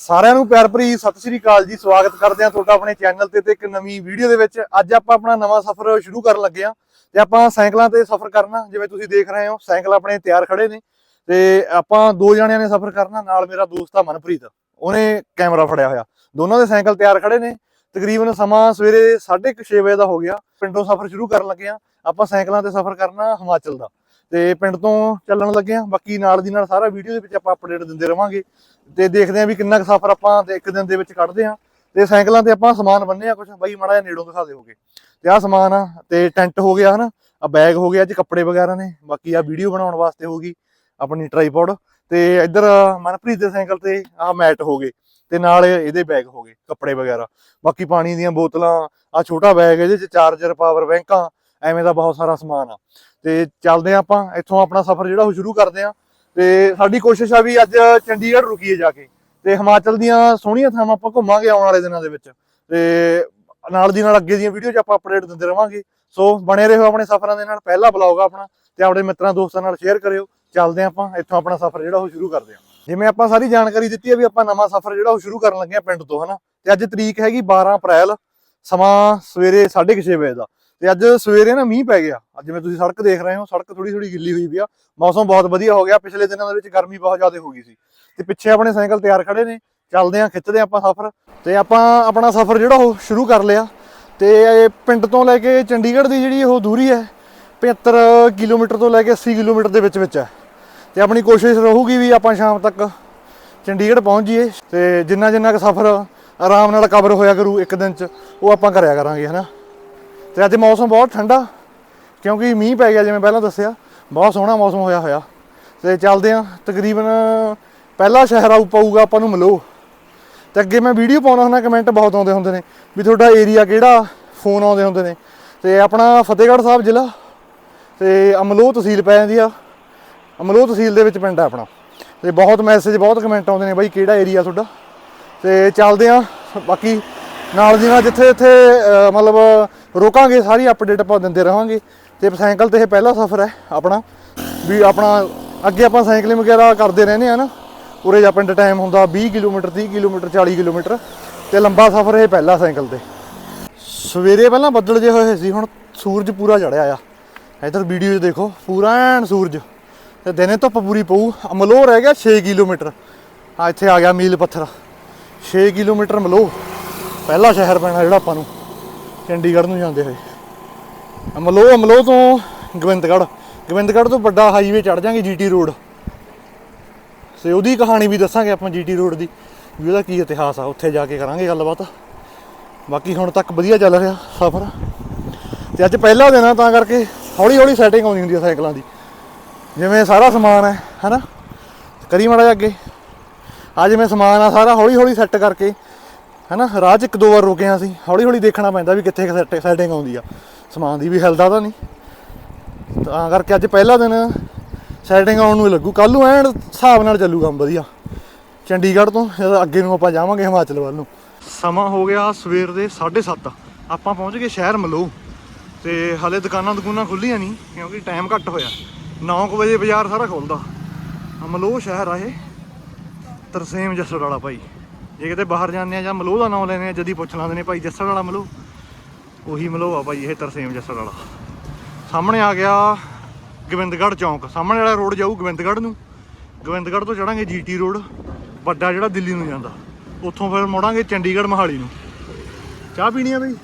ਸਾਰਿਆਂ ਨੂੰ ਪਿਆਰ ਭਰੀ ਸਤਿ ਸ੍ਰੀ ਅਕਾਲ ਜੀ, ਸਵਾਗਤ ਕਰਦੇ ਹਾਂ ਤੁਹਾਡਾ ਆਪਣੇ ਚੈਨਲ ਤੇ ਤੇ ਇੱਕ ਨਵੀਂ ਵੀਡੀਓ ਦੇ ਵਿੱਚ। ਅੱਜ ਆਪਾਂ ਆਪਣਾ ਨਵਾਂ ਸਫ਼ਰ ਸ਼ੁਰੂ ਕਰਨ ਲੱਗੇ ਹਾਂ ਤੇ ਆਪਾਂ ਸਾਈਕਲਾਂ ਤੇ ਸਫ਼ਰ ਕਰਨਾ, ਜਿਵੇਂ ਤੁਸੀਂ ਦੇਖ ਰਹੇ ਹੋ, ਸਾਈਕਲ ਆਪਣੇ ਤਿਆਰ ਖੜੇ ਨੇ ਤੇ ਆਪਾਂ ਦੋ ਜਣਿਆਂ ਨੇ ਸਫ਼ਰ ਕਰਨਾ, ਨਾਲ ਮੇਰਾ ਦੋਸਤ ਆ ਮਨਪ੍ਰੀਤ, ਉਹਨੇ ਕੈਮਰਾ ਫੜਿਆ ਹੋਇਆ। ਦੋਨਾਂ ਦੇ ਸਾਈਕਲ ਤਿਆਰ ਖੜੇ ਨੇ, ਤਕਰੀਬਨ ਸਮਾਂ ਸਵੇਰੇ 6:30 ਵਜੇ ਦਾ ਹੋ ਗਿਆ, ਪਿੰਡੋਂ ਸਫ਼ਰ ਸ਼ੁਰੂ ਕਰਨ ਲੱਗੇ ਹਾਂ। ਆਪਾਂ ਸਾਈਕਲਾਂ ਤੇ ਸਫ਼ਰ ਕਰਨਾ ਹਿਮਾਚਲ ਦਾ ਤੇ ਪਿੰਡ ਤੋਂ ਚੱਲਣ ਲੱਗੇ ਹਾਂ, ਬਾਕੀ ਨਾਲ ਦੀ ਨਾਲ ਸਾਰਾ ਵੀਡੀਓ ਦੇ ਵਿੱਚ ਆਪਾਂ ਅਪਡੇਟ ਦਿੰਦੇ ਰਵਾਂਗੇ। ਤੇ ਦੇਖਦੇ ਹਾਂ ਵੀ ਕਿੰਨਾ ਕੁ ਸਫ਼ਰ ਆਪਾਂ ਤੇ ਇੱਕ ਦਿਨ ਦੇ ਵਿੱਚ ਕੱਢਦੇ ਹਾਂ। ਤੇ ਸਾਈਕਲਾਂ ਤੇ ਆਪਾਂ ਸਮਾਨ ਬੰਨੇ ਆ ਕੁਝ ਬਾਈ ਮਾੜਾ ਜਿਹਾ ਨੇੜੋਂ ਦਿਖਾ ਦਿਓਗੇ ਤੇ ਆਹ ਸਮਾਨ ਆ, ਤੇ ਟੈਂਟ ਹੋ ਗਿਆ ਹਨਾ। ਆ ਬੈਗ ਹੋ ਗਿਆ, ਅੱਜ ਕੱਪੜੇ ਵਗੈਰਾ ਨੇ। ਬਾਕੀ ਆ ਵੀਡੀਓ ਬਣਾਉਣ ਵਾਸਤੇ ਹੋਗੀ ਆਪਣੀ ਟ੍ਰਾਈਪੋਡ ਤੇ ਇੱਧਰ ਮਨਪ੍ਰੀਤ ਦੇ ਸਾਈਕਲ ਤੇ ਆ ਮੈਟ ਹੋ ਗਏ। ਤੇ ਨਾਲ ਇਹਦੇ ਬੈਗ ਹੋ ਗਏ, ਕੱਪੜੇ ਵਗੈਰਾ। ਬਾਕੀ ਪਾਣੀ ਦੀਆਂ ਬੋਤਲਾਂ ਆ ਛੋਟਾ ਬੈਗ ਇਹਦੇ ਚ ਚਾਰਜਰ ਪਾਵਰ ਬੈਂਕਾਂ ਐਵੇਂ ਦਾ ਬਹੁਤ ਸਾਰਾ ਸਮਾਨ ਆ। ਤੇ ਚੱਲਦੇ ਆ ਆਪਾਂ। ਇੱਥੋਂ ਆਪਣਾ ਸਫ਼ਰ ਜਿਹੜਾ ਉਹ ਸ਼ੁਰੂ ਕਰਦੇ ਆ ਤੇ ਸਾਡੀ ਕੋਸ਼ਿਸ਼ ਆ ਵੀ ਅੱਜ ਚੰਡੀਗੜ੍ਹ ਰੁਕੀਏ ਜਾ ਕੇ ਤੇ ਹਿਮਾਚਲ ਦੀਆਂ ਸੋਹਣੀਆਂ ਥਾਵਾਂ ਆਪਾਂ ਘੁੰਮਾਂਗੇ ਆਉਣ ਵਾਲੇ ਦਿਨਾਂ ਦੇ ਵਿੱਚ ਤੇ ਨਾਲ ਦੀ ਨਾਲ ਅੱਗੇ ਦੀਆਂ ਵੀਡੀਓ 'ਚ ਆਪਾਂ ਅਪਡੇਟ ਦਿੰਦੇ ਰਵਾਂਗੇ। ਸੋ ਬਣੇ ਰਹੋ ਆਪਣੇ ਸਫ਼ਰਾਂ ਦੇ ਨਾਲ, ਪਹਿਲਾ ਬਲੌਗ ਆਪਣਾ ਤੇ ਆਪਣੇ ਮਿੱਤਰਾਂ, ਦੋਸਤਾਂ ਨਾਲ ਸ਼ੇਅਰ ਕਰਿਓ। ਚੱਲਦੇ ਹਾਂ ਆਪਾਂ, ਇੱਥੋਂ ਆਪਣਾ ਸਫ਼ਰ ਜਿਹੜਾ ਉਹ ਸ਼ੁਰੂ ਕਰਦੇ ਹਾਂ ਜਿਵੇਂ ਆਪਾਂ ਸਾਰੀ ਜਾਣਕਾਰੀ ਦਿੱਤੀ ਹੈ ਵੀ ਆਪਾਂ ਨਵਾਂ ਸਫ਼ਰ ਜਿਹੜਾ ਉਹ ਸ਼ੁਰੂ ਕਰਨ ਲੱਗੇ ਆ ਪਿੰਡ ਤੋਂ, ਹਨਾ? ਤੇ ਅੱਜ ਤਰੀਕ ਹੈਗੀ 12 ਅਪ੍ਰੈਲ, ਸਮਾਂ ਸਵੇਰੇ 6:30 ਵਜੇ ਦਾ। ਤੇ ਅੱਜ ਸਵੇਰੇ ਨਾ ਮੀਂਹ ਪੈ ਗਿਆ। ਅੱਜ ਜਿਵੇਂ ਤੁਸੀਂ ਸੜਕ ਦੇਖ ਰਹੇ ਹੋ, ਸੜਕ ਥੋੜੀ ਥੋੜੀ ਗਿੱਲੀ ਹੋਈ ਵੀ ਆ। ਮੌਸਮ ਬਹੁਤ ਵਧੀਆ ਹੋ ਗਿਆ। ਪਿਛਲੇ ਦਿਨਾਂ ਦੇ ਵਿੱਚ ਗਰਮੀ ਬਹੁਤ ਜ਼ਿਆਦਾ ਹੋ ਗਈ ਸੀ। ਤੇ ਪਿੱਛੇ ਆਪਣੇ ਸਾਈਕਲ ਤਿਆਰ ਖੜੇ ਨੇ। ਚੱਲਦੇ ਆ ਖਿੱਚਦੇ ਆ ਆਪਾਂ ਸਫ਼ਰ। ਤੇ ਆਪਾਂ ਆਪਣਾ ਸਫ਼ਰ ਜਿਹੜਾ ਉਹ ਸ਼ੁਰੂ ਕਰ ਲਿਆ। ਤੇ ਇਹ ਪਿੰਡ ਤੋਂ ਲੈ ਕੇ ਚੰਡੀਗੜ੍ਹ ਦੀ ਜਿਹੜੀ ਉਹ ਦੂਰੀ ਹੈ 75 ਕਿਲੋਮੀਟਰ ਤੋਂ ਲੈ ਕੇ 80 ਕਿਲੋਮੀਟਰ ਦੇ ਵਿੱਚ ਵਿੱਚ ਹੈ। ਤੇ ਆਪਣੀ ਕੋਸ਼ਿਸ਼ ਰਹੂਗੀ ਵੀ ਆਪਾਂ ਸ਼ਾਮ ਤੱਕ ਚੰਡੀਗੜ੍ਹ ਪਹੁੰਚ ਜਾਈਏ। ਤੇ ਜਿੰਨਾ ਜਿੰਨਾ ਕੁ ਸਫ਼ਰ ਆਰਾਮ ਨਾਲ ਕਵਰ ਹੋਇਆ ਕਰੂ ਇੱਕ ਦਿਨ 'ਚ, ਉਹ ਆਪਾਂ ਕਰਿਆ ਕਰਾਂਗੇ, ਹਨਾ? ਤੇ ਅੱਜ ਮੌਸਮ ਬਹੁਤ ਠੰਡਾ, ਕਿਉਂਕਿ ਮੀਂਹ ਪੈ ਗਿਆ ਜਿਵੇਂ ਪਹਿਲਾਂ ਦੱਸਿਆ। ਬਹੁਤ ਸੋਹਣਾ ਮੌਸਮ ਹੋਇਆ ਹੋਇਆ। ਤੇ ਚੱਲਦੇ ਆ ਤਕਰੀਬਨ ਪਹਿਲਾ ਸ਼ਹਿਰ ਆਊ, ਪਊਗਾ ਆਪਾਂ ਨੂੰ ਮਲੋ ਤੇ ਅੱਗੇ ਮੈਂ ਵੀਡੀਓ ਪਾਉਣਾ ਹੁੰਦਾ, ਕਮੈਂਟ ਬਹੁਤ ਆਉਂਦੇ ਹੁੰਦੇ ਨੇ ਵੀ ਤੁਹਾਡਾ ਏਰੀਆ ਕਿਹੜਾ? ਫੋਨ ਆਉਂਦੇ ਹੁੰਦੇ ਨੇ। ਤੇ ਆਪਣਾ ਫਤਿਹਗੜ੍ਹ ਸਾਹਿਬ ਜ਼ਿਲ੍ਹਾ, ਤੇ ਅਮਲੋਹ ਤਹਿਸੀਲ ਪੈ ਜਾਂਦੀ ਆ। ਅਮਲੋਹ ਤਹਿਸੀਲ ਦੇ ਵਿੱਚ ਪਿੰਡ ਆ ਆਪਣਾ। ਤੇ ਬਹੁਤ ਮੈਸੇਜ ਬਹੁਤ ਕਮੈਂਟ ਆਉਂਦੇ ਨੇ ਬਾਈ ਕਿਹੜਾ ਏਰੀਆ ਤੁਹਾਡਾ? ਤੇ ਚੱਲਦੇ ਆ ਬਾਕੀ ਨਾਲ ਦੀ ਨਾਲ ਜਿੱਥੇ ਜਿੱਥੇ ਮਤਲਬ ਰੋਕਾਂਗੇ, ਸਾਰੀ ਅਪਡੇਟ ਆਪਾਂ ਦਿੰਦੇ ਰਹਾਂਗੇ। ਤੇ ਸਾਈਕਲ ਤੇ ਇਹ ਪਹਿਲਾ ਸਫ਼ਰ ਹੈ ਆਪਣਾ। ਵੀ ਆਪਣਾ, ਅੱਗੇ ਆਪਾਂ ਸਾਈਕਲਿੰਗ ਵਗੈਰਾ ਕਰਦੇ ਰਹਿੰਦੇ ਆ ਨਾ। ਉਰੇ ਜਾ ਪਿੰਡ ਟਾਈਮ ਹੁੰਦਾ 20 ਕਿਲੋਮੀਟਰ 30 ਕਿਲੋਮੀਟਰ 40 ਕਿਲੋਮੀਟਰ। ਤੇ ਲੰਬਾ ਸਫ਼ਰ ਇਹ ਪਹਿਲਾ ਸਾਈਕਲ ਤੇ। ਸਵੇਰੇ ਪਹਿਲਾਂ ਬੱਦਲ ਜੇ ਹੋਏ ਸੀ, ਹੁਣ ਸੂਰਜ ਪੂਰਾ ਚੜਿਆ ਆ। ਇਧਰ ਵੀਡੀਓ 'ਚ ਦੇਖੋ, ਪੂਰਾ ਐਨ ਸੂਰਜ। ਤੇ ਦਿਨੇ ਧੁੱਪ ਪੂਰੀ ਪਊ, ਅਮਲੋਹ ਰਹਿ ਗਿਆ 6 ਕਿਲੋਮੀਟਰ। ਆ ਇੱਥੇ ਆ ਗਿਆ ਮੀਲ ਪੱਥਰ। 6 ਕਿਲੋਮੀਟਰ ਮਲੋਹ ਪਹਿਲਾ ਸ਼ਹਿਰ ਪੈਣਾ ਜਿਹੜਾ ਆਪਾਂ ਨੂੰ। ਚੰਡੀਗੜ੍ਹ ਨੂੰ ਜਾਂਦੇ ਹੋਏ। ਅਮਲੋਹ ਅਮਲੋਹ ਤੋਂ ਗੋਬਿੰਦਗੜ੍ਹ। ਗੋਬਿੰਦਗੜ੍ਹ ਤੋਂ ਵੱਡਾ ਹਾਈਵੇ ਚੜ ਜਾਾਂਗੇ ਜੀਟੀ ਰੋਡ ਤੇ ਉਹਦੀ ਕਹਾਣੀ ਵੀ ਦੱਸਾਂਗੇ ਆਪਾਂ ਜੀਟੀ ਰੋਡ ਦੀ, ਵੀ ਉਹਦਾ ਕੀ ਇਤਿਹਾਸ ਆ, ਉੱਥੇ ਜਾ ਕੇ ਕਰਾਂਗੇ ਗੱਲਬਾਤ। ਬਾਕੀ ਹੁਣ ਤੱਕ ਵਧੀਆ ਚੱਲ ਰਿਹਾ ਸਫ਼ਰ। ਤੇ ਅੱਜ ਪਹਿਲਾ ਦਿਨ ਆ, ਤਾਂ ਕਰਕੇ ਹੌਲੀ ਹੌਲੀ ਸੈਟਿੰਗ ਆਉਂਦੀ ਹੁੰਦੀ ਆ ਸਾਈਕਲਾਂ ਦੀ। ਜਿਵੇਂ ਸਾਰਾ ਸਮਾਨ ਹੈ, ਹਨਾ? ਕਰੀ ਮਾੜਾ ਜਿਹਾ ਅੱਗੇ। ਅੱਜ ਮੈਂ ਸਮਾਨ ਆ, ਸਾਰਾ ਹੌਲੀ ਹੌਲੀ ਸੈੱਟ ਕਰਕੇ ਹਨਾ, ਰਾਹ 'ਚ ਇੱਕ ਦੋ ਵਾਰ ਰੁਕੇ ਹਾਂ ਅਸੀਂ। ਹੌਲੀ ਹੌਲੀ ਦੇਖਣਾ ਪੈਂਦਾ ਵੀ ਕਿੱਥੇ ਸੈਟਿੰਗ ਆਉਂਦੀ ਆ। ਸਮਾਨ ਦੀ ਵੀ ਹਿਲਦਾ ਤਾਂ ਨਹੀਂ। ਤਾਂ ਕਰਕੇ ਅੱਜ ਪਹਿਲਾ ਦਿਨ ਸੈਟਿੰਗ ਆਉਣ ਨੂੰ ਲੱਗੂ। ਕੱਲ ਨੂੰ ਐਨ ਹਿਸਾਬ ਨਾਲ ਚੱਲੂ ਕੰਮ ਵਧੀਆ। ਚੰਡੀਗੜ੍ਹ ਤੋਂ ਅੱਗੇ ਨੂੰ ਆਪਾਂ ਜਾਵਾਂਗੇ ਹਿਮਾਚਲ ਵੱਲ ਨੂੰ। ਸਮਾਂ ਹੋ ਗਿਆ ਸਵੇਰ ਦੇ 7:30 ਆਪਾਂ ਪਹੁੰਚ ਗਏ ਸ਼ਹਿਰ ਮਲੂ ਤੇ ਹਲੇ ਦੁਕਾਨਾਂ ਦੁਕਾਨਾਂ ਖੁੱਲੀਆਂ ਨਹੀਂ, ਕਿਉਂਕਿ ਟਾਈਮ ਘੱਟ ਹੋਇਆ। 9:00 ਵਜੇ ਬਾਜ਼ਾਰ ਸਾਰਾ ਖੁੱਲਦਾ ਮਲੂ ਸ਼ਹਿਰ ਆ ਇਹ। ਤਰਸੇਮ ਜੱਸੜ ਵਾਲਾ ਭਾਈ। ਜੇ ਕਿਤੇ ਬਾਹਰ ਜਾਂਦੇ ਆ ਜਾਂ ਮਲੂ ਦਾ ਨਾਮ ਲੈਣੇ ਆ, ਜਦੀ ਪੁੱਛ ਲਾਂਦੇ ਨੇ ਭਾਈ ਜੱਸੜ ਵਾਲਾ ਮਲੂ ਉਹੀ ਮਲੋਹ ਆ ਭਾਈ, ਇਹ ਤਰਸੇਮ ਜੱਸੜ ਵਾਲਾ। ਸਾਹਮਣੇ ਆ ਗਿਆ ਗੋਬਿੰਦਗੜ੍ਹ ਚੌਂਕ। ਸਾਹਮਣੇ ਵਾਲਾ ਰੋਡ ਜਾਊ ਗੋਬਿੰਦਗੜ੍ਹ ਨੂੰ। ਗੋਬਿੰਦਗੜ੍ਹ ਤੋਂ ਚੜਾਂਗੇ ਜੀਟੀ ਰੋਡ, ਵੱਡਾ ਜਿਹੜਾ ਦਿੱਲੀ ਨੂੰ ਜਾਂਦਾ। ਉੱਥੋਂ ਫਿਰ ਮੁੜਾਂਗੇ ਚੰਡੀਗੜ੍ਹ ਮਹਾਲੀ ਨੂੰ। ਚਾਹ ਪੀਣੀ ਆ ਬਈ?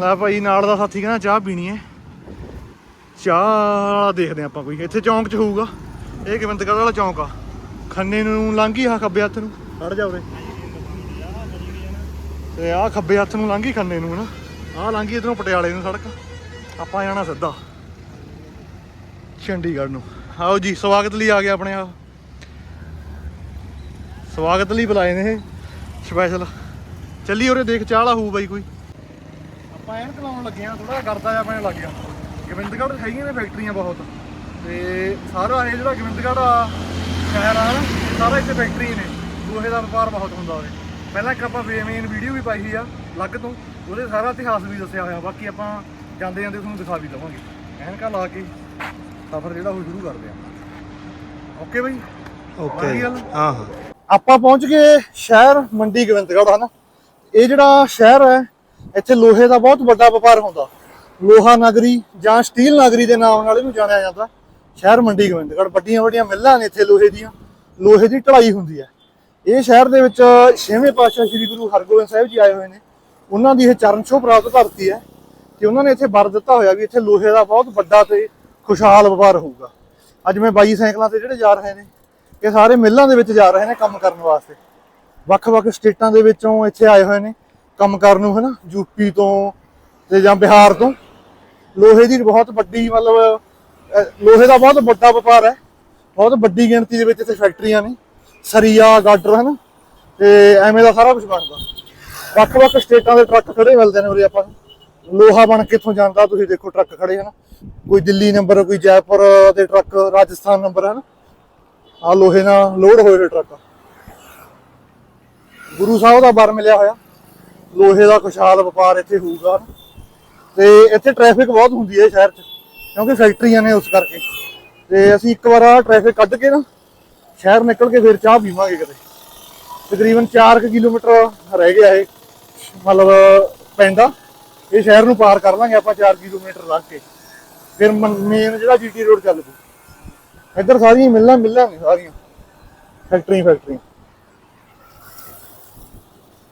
ਲੈ ਭਾਈ, ਨਾਲ ਦਾ ਸਾਥੀ ਕਹਿੰਦਾ ਚਾਹ ਪੀਣੀ ਹੈ ਚਾਹ ਵਾਲਾ ਦੇਖਦੇ ਆਪਾਂ ਕੋਈ। ਇੱਥੇ ਚੌਂਕ 'ਚ ਹੋਊਗਾ। ਇਹ ਗੋਬਿੰਦਗੜ੍ਹ ਵਾਲਾ ਚੌਂਕ ਆ। ਖੰਨੇ ਨੂੰ ਲੰਘੀ ਆ ਖੱਬੇ ਹੱਥ ਨੂੰ। ਖੜ ਜਾ ਉਰੇ। ਤੇ ਆ ਖੱਬੇ ਹੱਥ ਨੂੰ ਲੰਘੀ ਖੰਨੇ ਨੂੰ ਨਾ ਆ ਲੰਘੀ ਇਧਰੋਂ ਪਟਿਆਲੇ ਨੂੰ ਸੜਕ। ਆਪਾਂ ਜਾਣਾ ਸਿੱਧਾ। ਚੰਡੀਗੜ੍ਹ ਨੂੰ। ਆਓ ਜੀ ਸਵਾਗਤ ਲਈ ਆ ਗਿਆ ਆਪਣੇ ਆ ਸਵਾਗਤ ਲਈ ਬੁਲਾਏ ਨੇ ਸਪੈਸ਼ਲ ਚੱਲੀ ਉਰੇ ਦੇਖ ਚਾਹ ਵਾਲਾ ਹੋਊ ਬਾਈ ਕੋਈ। ਆਪਾਂ ਐਨ ਚਲਾਉਣ ਲੱਗੇ ਆ ਥੋੜਾ ਗਰਦਾ ਜਿਹਾ ਪੈਣ ਲੱਗ ਗਿਆ। ਗੋਬਿੰਦਗੜ੍ਹ ਹੈਗੀਆਂ ਨੇ ਫੈਕਟਰੀਆਂ ਬਹੁਤ। ਤੇ ਸਾਰਾ ਇਹ ਜਿਹੜਾ ਗੋਬਿੰਦਗੜ੍ਹ ਆ ਸ਼ਹਿਰ ਆ ਨਾ ਸਾਰਾ ਇੱਥੇ ਫੈਕਟਰੀ ਨੇ ਲੋਹੇ ਦਾ ਵਪਾਰ ਬਹੁਤ ਹੁੰਦਾ ਉਰੇ। ਪਹਿਲਾਂ ਇੱਕ ਆਪਾਂ ਮੇਨ ਵੀਡੀਓ ਵੀ ਪਾਈ ਸੀ ਆ ਅਲੱਗ ਤੋਂ ਉਹਦੇ ਸਾਰਾ ਇਤਿਹਾਸ ਵੀ ਦੱਸਿਆ ਹੋਇਆ ਬਾਕੀ ਆਪਾਂ ਜਾਂਦੇ ਜਾਂਦੇ ਤੁਹਾਨੂੰ ਦਿਖਾ ਵੀ ਦਵਾਂਗੇ। ਐਨਕਾਂ ਲਾ ਕੇ ਸਫ਼ਰ ਜਿਹੜਾ ਉਹ ਸ਼ੁਰੂ ਕਰਦੇ ਆ। ਓਕੇ ਬਾਈ? ਓਕੇ? ਹਾਂ ਹਾਂ। ਆਪਾਂ ਪਹੁੰਚ ਗਏ ਸ਼ਹਿਰ ਮੰਡੀ ਗੋਬਿੰਦਗੜ੍ਹ ਹਨ? ਇਹ ਜਿਹੜਾ ਸ਼ਹਿਰ ਹੈ ਇੱਥੇ ਲੋਹੇ ਦਾ ਬਹੁਤ ਵੱਡਾ ਵਪਾਰ ਹੁੰਦਾ। ਲੋਹਾ ਨਗਰੀ ਜਾਂ ਸਟੀਲ ਨਗਰੀ ਦੇ ਨਾਮ ਨਾਲ ਇਹਨੂੰ ਜਾਣਿਆ ਜਾਂਦਾ। ਸ਼ਹਿਰ ਮੰਡੀ ਗੋਬਿੰਦਗੜ੍ਹ, ਵੱਡੀਆਂ ਵੱਡੀਆਂ ਮਿੱਲਾਂ ਨੇ ਇੱਥੇ ਲੋਹੇ ਦੀਆਂ, ਲੋਹੇ ਦੀ ਢਲਾਈ ਹੁੰਦੀ ਹੈ। ਇਹ ਸ਼ਹਿਰ ਦੇ ਵਿੱਚ ਛੇਵੇਂ ਪਾਤਸ਼ਾਹ ਸ੍ਰੀ ਗੁਰੂ ਹਰਗੋਬਿੰਦ ਸਾਹਿਬ ਜੀ ਆਏ ਹੋਏ ਨੇ। ਉਹਨਾਂ ਦੀ ਇਹ ਚਰਨ ਛੋਹ ਪ੍ਰਾਪਤ ਧਰਤੀ ਹੈ ਕਿ ਉਹਨਾਂ ਨੇ ਇੱਥੇ ਵਰ ਦਿੱਤਾ ਹੋਇਆ ਵੀ ਇੱਥੇ ਲੋਹੇ ਦਾ ਬਹੁਤ ਵੱਡਾ ਤੇ ਖੁਸ਼ਹਾਲ ਵਪਾਰ ਹੋਊਗਾ। ਅੱਜ ਮੈਂ ਬਾਈ ਸਾਈਕਲਾਂ ਤੇ ਜਿਹੜੇ ਜਾ ਰਹੇ ਨੇ, ਇਹ ਸਾਰੇ ਮਿੱਲਾਂ ਦੇ ਵਿੱਚ ਜਾ ਰਹੇ ਨੇ ਕੰਮ ਕਰਨ ਵਾਸਤੇ। ਵੱਖ-ਵੱਖ ਸਟੇਟਾਂ ਦੇ ਵਿੱਚੋਂ ਇੱਥੇ ਆਏ ਹੋਏ ਨੇ, ਕੰਮ ਕਰਨ ਨੂੰ ਹਨਾ ਯੂਪੀ ਤੋਂ ਤੇ ਜਾਂ ਬਿਹਾਰ ਤੋਂ। ਲੋਹੇ ਦੀ ਬਹੁਤ ਵੱਡੀ ਮਤਲਬ ਲੋਹੇ ਦਾ ਬਹੁਤ ਵੱਡਾ ਵਪਾਰ ਹੈ। ਬਹੁਤ ਵੱਡੀ ਗਿਣਤੀ ਦੇ ਵਿੱਚ ਇੱਥੇ ਫੈਕਟਰੀਆਂ ਨੇ। ਸਰੀਆ, ਗਾਡਰ, ਹਨ? ਤੇ ਐਵੇਂ ਦਾ ਸਾਰਾ ਕੁਝ ਬਣਦਾ। ਵੱਖ-ਵੱਖ ਸਟੇਟਾਂ ਦੇ ਟਰੱਕ ਖੜੇ ਮਿਲਦੇ ਨੇ ਉਰੇ ਆਪਾਂ ਨੂੰ। ਲੋਹਾ ਬਣ ਕੇ ਇੱਥੋਂ ਜਾਂਦਾ, ਤੁਸੀਂ ਦੇਖੋ ਟਰੱਕ ਖੜੇ, ਹਨ? ਕੋਈ ਦਿੱਲੀ ਨੰਬਰ ਕੋਈ ਜੈਪੁਰ ਦੇ ਟਰੱਕ, ਰਾਜਸਥਾਨ ਨੰਬਰ ਹਨ? ਆ ਲੋਹੇ ਨਾਲ ਲੋਡ ਹੋਏ ਹੋਏ ਟਰੱਕ ਗੁਰੂ ਸਾਹਿਬ ਦਾ ਬਰ ਮਿਲਿਆ ਹੋਇਆ। ਲੋਹੇ ਦਾ ਖੁਸ਼ਹਾਲ ਵਪਾਰ ਇੱਥੇ ਹੋਊਗਾ ਤੇ ਇੱਥੇ ਟ੍ਰੈਫਿਕ ਬਹੁਤ ਹੁੰਦੀ ਹੈ ਸ਼ਹਿਰ 'ਚ। ਕਿਉਂਕਿ ਫੈਕਟਰੀਆਂ ਨੇ ਉਸ ਕਰਕੇ। ਤੇ ਅਸੀਂ ਇੱਕ ਵਾਰ ਆ ਟ੍ਰੈਫਿਕ ਕੱਢ ਕੇ ਨਾ, ਸ਼ਹਿਰ ਨਿਕਲ ਕੇ ਫਿਰ ਚਾਹ ਪੀਵਾਂਗੇ ਕਿਤੇ। ਤਕਰੀਬਨ 4 ਕਿਲੋਮੀਟਰ ਰਹਿ ਗਿਆ ਇਹ, ਮਤਲਬ ਪਿੰਡ ਆ ਇਹ ਸ਼ਹਿਰ ਨੂੰ ਪਾਰ ਕਰ ਲਾਂਗੇ ਆਪਾਂ 4 ਕਿਲੋਮੀਟਰ ਲੰਘ ਕੇ। ਫਿਰ ਮੇਨ ਜਿਹੜਾ ਜੀਟੀ ਰੋਡ ਚੱਲ ਪੂ ਇੱਧਰ ਸਾਰੀਆਂ ਮਿਲਾਂ ਮਿਲਾਂ ਨੇ ਸਾਰੀਆਂ। ਫੈਕਟਰੀਆਂ ਫੈਕਟਰੀਆਂ।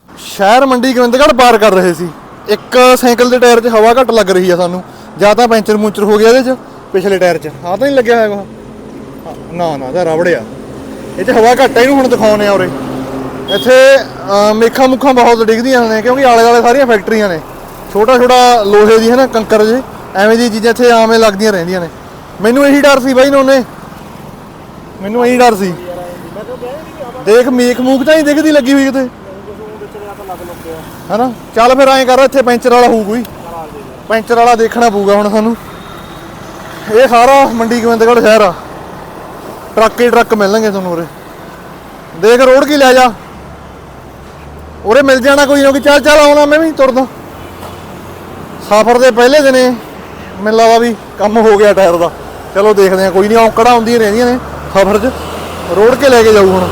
ਸ਼ਹਿਰ ਮੰਡੀ ਗੋਬਿੰਦਗੜ੍ਹ ਪਾਰ ਕਰ ਰਹੇ ਸੀ। ਇੱਕ ਸਾਈਕਲ ਦੇ ਟਾਇਰ 'ਚ ਹਵਾ ਘੱਟ ਲੱਗ ਰਹੀ ਆ ਸਾਨੂੰ। ਜਾਂ ਤਾਂ ਪੈਂਚਰ ਮੂੰਚਰ ਹੋ ਗਿਆ ਇਹਦੇ 'ਚ, ਪਿਛਲੇ ਟਾਇਰ 'ਚ। ਆਹ ਤਾਂ ਨਹੀਂ ਲੱਗਿਆ ਹੋਇਆ ਕੁਛ? ਨਾ ਨਾ, ਇਹਦਾ ਰਬੜਿਆ ਇਹ 'ਚ ਹਵਾ ਘੱਟ ਆ, ਇਹਨੂੰ ਹੁਣ ਦਿਖਾਉਣੇ ਆ ਉਰੇ। ਇੱਥੇ ਮੇਖਾਂ ਮੁੱਖਾਂ ਬਹੁਤ ਡਿੱਗਦੀਆਂ ਨੇ, ਕਿਉਂਕਿ ਆਲੇ ਦੁਆਲੇ ਸਾਰੀਆਂ ਫੈਕਟਰੀਆਂ ਨੇ। ਛੋਟਾ ਛੋਟਾ ਲੋਹੇ ਦੀ, ਹੈ ਨਾ, ਕੰਕਰ ਜੇ ਐਵੇਂ ਦੀ ਚੀਜ਼ਾਂ ਇੱਥੇ ਆਵੇਂ ਲੱਗਦੀਆਂ ਰਹਿੰਦੀਆਂ ਨੇ। ਮੈਨੂੰ ਇਹੀ ਡਰ ਸੀ ਬਾਈ ਨੋਨੇ। ਮੈਨੂੰ ਇਹੀ ਡਰ ਸੀ। ਦੇਖ ਮੇਖ ਮੂਖ ਤਾਂ ਹੀ ਦਿਖਦੀ ਲੱਗੀ ਹੋਈ ਕਿਤੇ। ਹੈਨਾ ਚੱਲ ਫਿਰ ਐਂ ਕਰ, ਇੱਥੇ ਪੈਂਚਰ ਵਾਲਾ ਹੋਊ ਕੋਈ। ਪੈਂਚਰ ਵਾਲਾ ਦੇਖਣਾ ਪਊਗਾ ਹੁਣ ਸਾਨੂੰ। ਇਹ ਸਾਰਾ ਮੰਡੀ ਗੋਬਿੰਦਗੜ੍ਹ ਸ਼ਹਿਰ ਆ। ਟਰੱਕ ਹੀ ਟਰੱਕ ਮਿਲਣਗੇ ਤੁਹਾਨੂੰ ਉਰੇ। ਦੇਖ ਰੋਡ ਕੀ ਲੈ ਜਾ। ਉਰੇ ਮਿਲ ਜਾਣਾ ਕੋਈ ਨਾ ਕੋਈ। ਚੱਲ ਚੱਲ ਆਉਣਾ ਮੈਂ ਵੀ ਤੁਰਦਾ ਸਫ਼ਰ ਦੇ ਪਹਿਲੇ ਦਿਨੇ ਮੈਨੂੰ ਲੱਗਦਾ ਵੀ ਕੰਮ ਹੋ ਗਿਆ ਟਾਇਰ ਦਾ। ਚਲੋ ਦੇਖਦੇ ਆ ਕੋਈ ਨਹੀਂ, ਔਂਕੜਾ ਆਉਂਦੀਆਂ ਰਹਿੰਦੀਆਂ ਨੇ ਸਫ਼ਰ 'ਚ। ਰੋੜ ਕੇ ਲੈ ਕੇ ਜਾਊ ਹੁਣ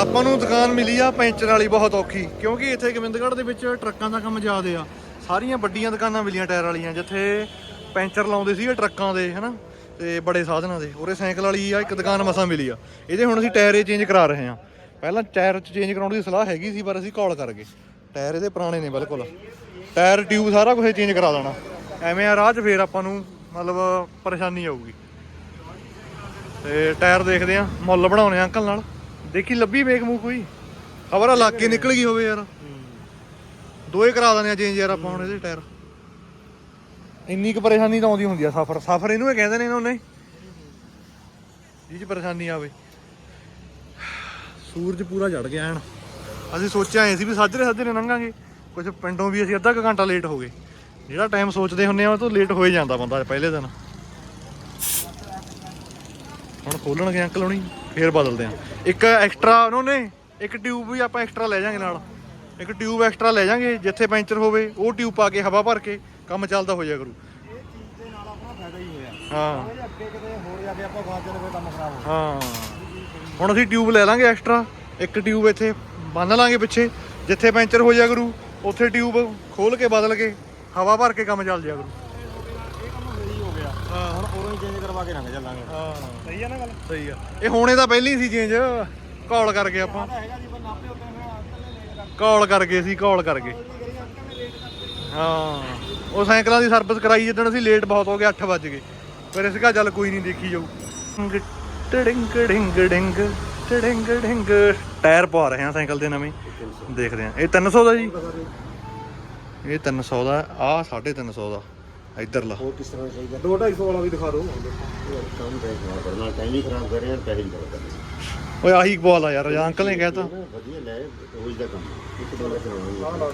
ਆਪਾਂ ਨੂੰ ਦੁਕਾਨ ਮਿਲੀ ਆ ਪੈਂਚਰ ਵਾਲੀ ਬਹੁਤ ਔਖੀ, ਕਿਉਂਕਿ ਇੱਥੇ ਗੋਬਿੰਦਗੜ੍ਹ ਦੇ ਵਿੱਚ ਟਰੱਕਾਂ ਦਾ ਕੰਮ ਜ਼ਿਆਦੇ ਆ। ਸਾਰੀਆਂ ਵੱਡੀਆਂ ਦੁਕਾਨਾਂ ਮਿਲੀਆਂ ਟਾਇਰ ਵਾਲੀਆਂ, ਜਿੱਥੇ ਪੈਂਚਰ ਲਾਉਂਦੇ ਸੀਗੇ ਟਰੱਕਾਂ ਦੇ, ਹਨਾ? ਤੇ ਬੜੇ ਸਾਧਨਾਂ ਦੇ। ਉਰੇ ਸਾਈਕਲ ਵਾਲੀ ਆ, ਇੱਕ ਦੁਕਾਨ ਮਸਾਂ ਮਿਲੀ ਆ। ਇਹਦੇ ਹੁਣ ਅਸੀਂ ਟਾਇਰ ਇਹ ਚੇਂਜ ਕਰਾ ਰਹੇ ਹਾਂ ਪਹਿਲਾਂ ਟਾਇਰ ਚੇਂਜ ਕਰਾਉਣ ਦੀ ਸਲਾਹ ਹੈਗੀ ਸੀ, ਪਰ ਅਸੀਂ ਕਾਲ ਕਰ ਗਏ। ਟਾਇਰ ਇਹਦੇ ਪੁਰਾਣੇ ਨੇ, ਬਿਲਕੁਲ। ਟਾਇਰ ਟਿਊਬ ਸਾਰਾ ਕੁਝ ਚੇਂਜ ਕਰਾ ਦੇਣਾ। ਐਵੇਂ ਆ, ਰਾਹ 'ਚ ਫੇਰ ਆਪਾਂ ਨੂੰ ਮਤਲਬ ਪਰੇਸ਼ਾਨੀ ਆਊਗੀ। ਤੇ ਟਾਇਰ ਦੇਖਦੇ ਆ, ਮੁੱਲ ਬਣਾਉਣੇ ਆ ਅੰਕਲ ਨਾਲ। ਦੇਖੀ, ਲੱਭੀ ਵੇਖ ਮੂੰਹ ਕੋਈ? ਖਬਰ ਆ ਲੱਗ ਕੇ ਨਿਕਲ ਗਈ ਹੋਵੇ ਯਾਰ। ਦੋਏ ਕਰਾ ਦਿੰਦੇ ਆ ਚੇਂਜ ਯਾਰ ਆਪਾਂ ਹੁਣ ਇਹਦੇ ਟਾਇਰ ਇੰਨੀ ਕੁ ਪਰੇਸ਼ਾਨੀ ਤਾਂ ਆਉਂਦੀ ਹੁੰਦੀ ਆ ਸਫਰ। ਸਫਰ ਇਹਨੂੰ ਹੀ ਕਹਿੰਦੇ ਨੇ ਇਹਨਾਂ ਨੇ ਜੀ ਚ ਪਰੇਸ਼ਾਨੀ ਆਵੇ। ਸੂਰਜ ਪੂਰਾ ਚੜ ਗਿਆ ਐਨ ਅਸੀਂ ਸੋਚਿਆ ਐ ਸੀ ਵੀ ਸਾਜਰੇ ਸਾਜਰੇ ਲੰਘਾਂਗੇ। ਕੁਝ ਪਿੰਡੋਂ ਵੀ ਅਸੀਂ ਅੱਧਾ ਕੁ ਘੰਟਾ ਲੇਟ ਹੋ ਗਏ। ਜਿਹੜਾ ਟਾਈਮ ਸੋਚਦੇ ਹੁੰਨੇ ਆ ਉਹ ਤੋਂ ਲੇਟ ਹੋ ਹੀ ਜਾਂਦਾ ਬੰਦਾ ਪਹਿਲੇ ਦਿਨ। ਹੁਣ ਖੋਲਣਗੇ ਅੰਕਲ ਹੁਣੀ, ਫੇਰ ਬਦਲਦੇ ਆ। ਇੱਕ ਐਕਸਟਰਾ ਉਹਨਾਂ ਨੇ ਇੱਕ ਟਿਊਬ ਵੀ ਆਪਾਂ ਐਕਸਟਰਾ ਲੈ ਜਾਾਂਗੇ ਨਾਲ। ਇੱਕ ਟਿਊਬ ਐਕਸਟਰਾ ਲੈ ਜਾਾਂਗੇ ਜਿੱਥੇ ਪੈਂਚਰ ਹੋਵੇ ਉਹ ਟਿਊਬ ਪਾ ਕੇ ਹਵਾ ਭਰ ਕੇ ਕੰਮ ਚੱਲਦਾ ਹੋ ਜਾਇਆ ਕਰੂ। ਦੇ ਨਾਲ ਆਪਣਾ ਫਾਇਦਾ ਹੀ। ਹੋਇਆ ਹਾਂ। ਜੇ ਅੱਗੇ ਕਿਤੇ ਹੋਰ ਜਾ ਕੇ ਆਪਾਂ ਫਸ ਜਾਣੇ ਫਿਰ ਕੰਮ ਖਰਾਬ ਹੋ ਹਾਂ ਹੁਣ ਅਸੀਂ ਟਿਊਬ ਲੈ ਲਾਂਗੇ ਐਕਸਟਰਾ ਇੱਕ ਟਿਊਬ ਇੱਥੇ ਬੰਨ ਲਾਂਗੇ ਪਿੱਛੇ ਜਿੱਥੇ ਪੈਂਚਰ ਹੋ ਜਾਇਆ ਕਰੂ ਉੱਥੇ ਟਿਊਬ ਖੋਲ ਕੇ ਬਦਲ ਕੇ ਹਵਾ ਭਰ ਕੇ ਕੰਮ ਚੱਲ ਜਾਇਆ ਕਰੂ। ਹੋ। ਹੁਣ ਉਰੋਂ ਹੀ ਚੇਂਜ ਕਰਵਾ ਕੇ ਲੰਘ ਚੱਲਾਂਗੇ ਹਾਂ ਸਹੀ ਆ ਨਾ ਗੱਲ। ਸਹੀ ਆ। ਇਹ ਹੋਣੇ ਤਾਂ ਪਹਿਲਾਂ ਹੀ ਸੀ ਚੇਂਜ। ਕਾਲ ਕਰਕੇ ਆਪਾਂ। ਤਾਂ ਹੈਗਾ ਜੀ ਪਰ ਨਾਪੇ ਉੱਤੇ ਫਿਰ ਅੰਕਲ ਨੇ ਲੈ ਕੇ ਕਾਲ ਕਰ ਗਏ ਸੀ ਕਾਲ ਕਰ ਗਏ। ਹਾਂ। ਉਹ ਸਾਈਕਲਾਂ ਦੀ ਸਰਵਿਸ ਕਰਾਈ ਜਿੱਦਣ ਅਸੀਂ ਲੇਟ ਬਹੁਤ ਹੋ ਗਏ 8 ਵਜ ਗਏ। ਫਿਰ ਅਸੀਂ ਕਿਹਾ ਚੱਲ ਕੋਈ ਨਹੀਂ ਦੇਖੀ ਜਾਊ। ਟੜਿੰਗ ਡਿੰਗ ਡਿੰਗ ਟੜਿੰਗ ਡਿੰਗ। ਟਾਇਰ ਪਵਾ ਰਹੇ ਆ ਸਾਈਕਲ ਦੇ ਨਵੇਂ। ਦੇਖਦੇ ਆ। ਇਹ 300 ਦਾ ਜੀ। ਇਹ 300 ਦਾ ਆ 350 ਦਾ। ਇੱਧਰਲਾ ਹੋਰ ਕਿਸ ਤਰ੍ਹਾਂ ਚਾਹੀਦਾ? 2 250 ਵਾਲਾ ਵੀ ਦਿਖਾ ਦਿਓ। ਕੰਮ ਬੈਕ ਨਾ ਕਰਨਾ ਟਾਈਮ ਹੀ ਖਰਾਬ ਕਰ ਰਹੇ ਹਾਂ ਪੈਸੇ ਵੀ ਖਰਾਬ ਕਰ ਰਹੇ ਓਏ ਆਹੀ ਬੋਲ ਆ ਯਾਰ ਜਾਂ ਅੰਕਲ ਨੇ ਕਹਿਤਾ। ਵਧੀਆ ਲੈ ਰੋਜ਼ ਦਾ ਕੰਮ। ਇੱਕ ਦੋ ਲੱਖ ਲਾਉਣਾ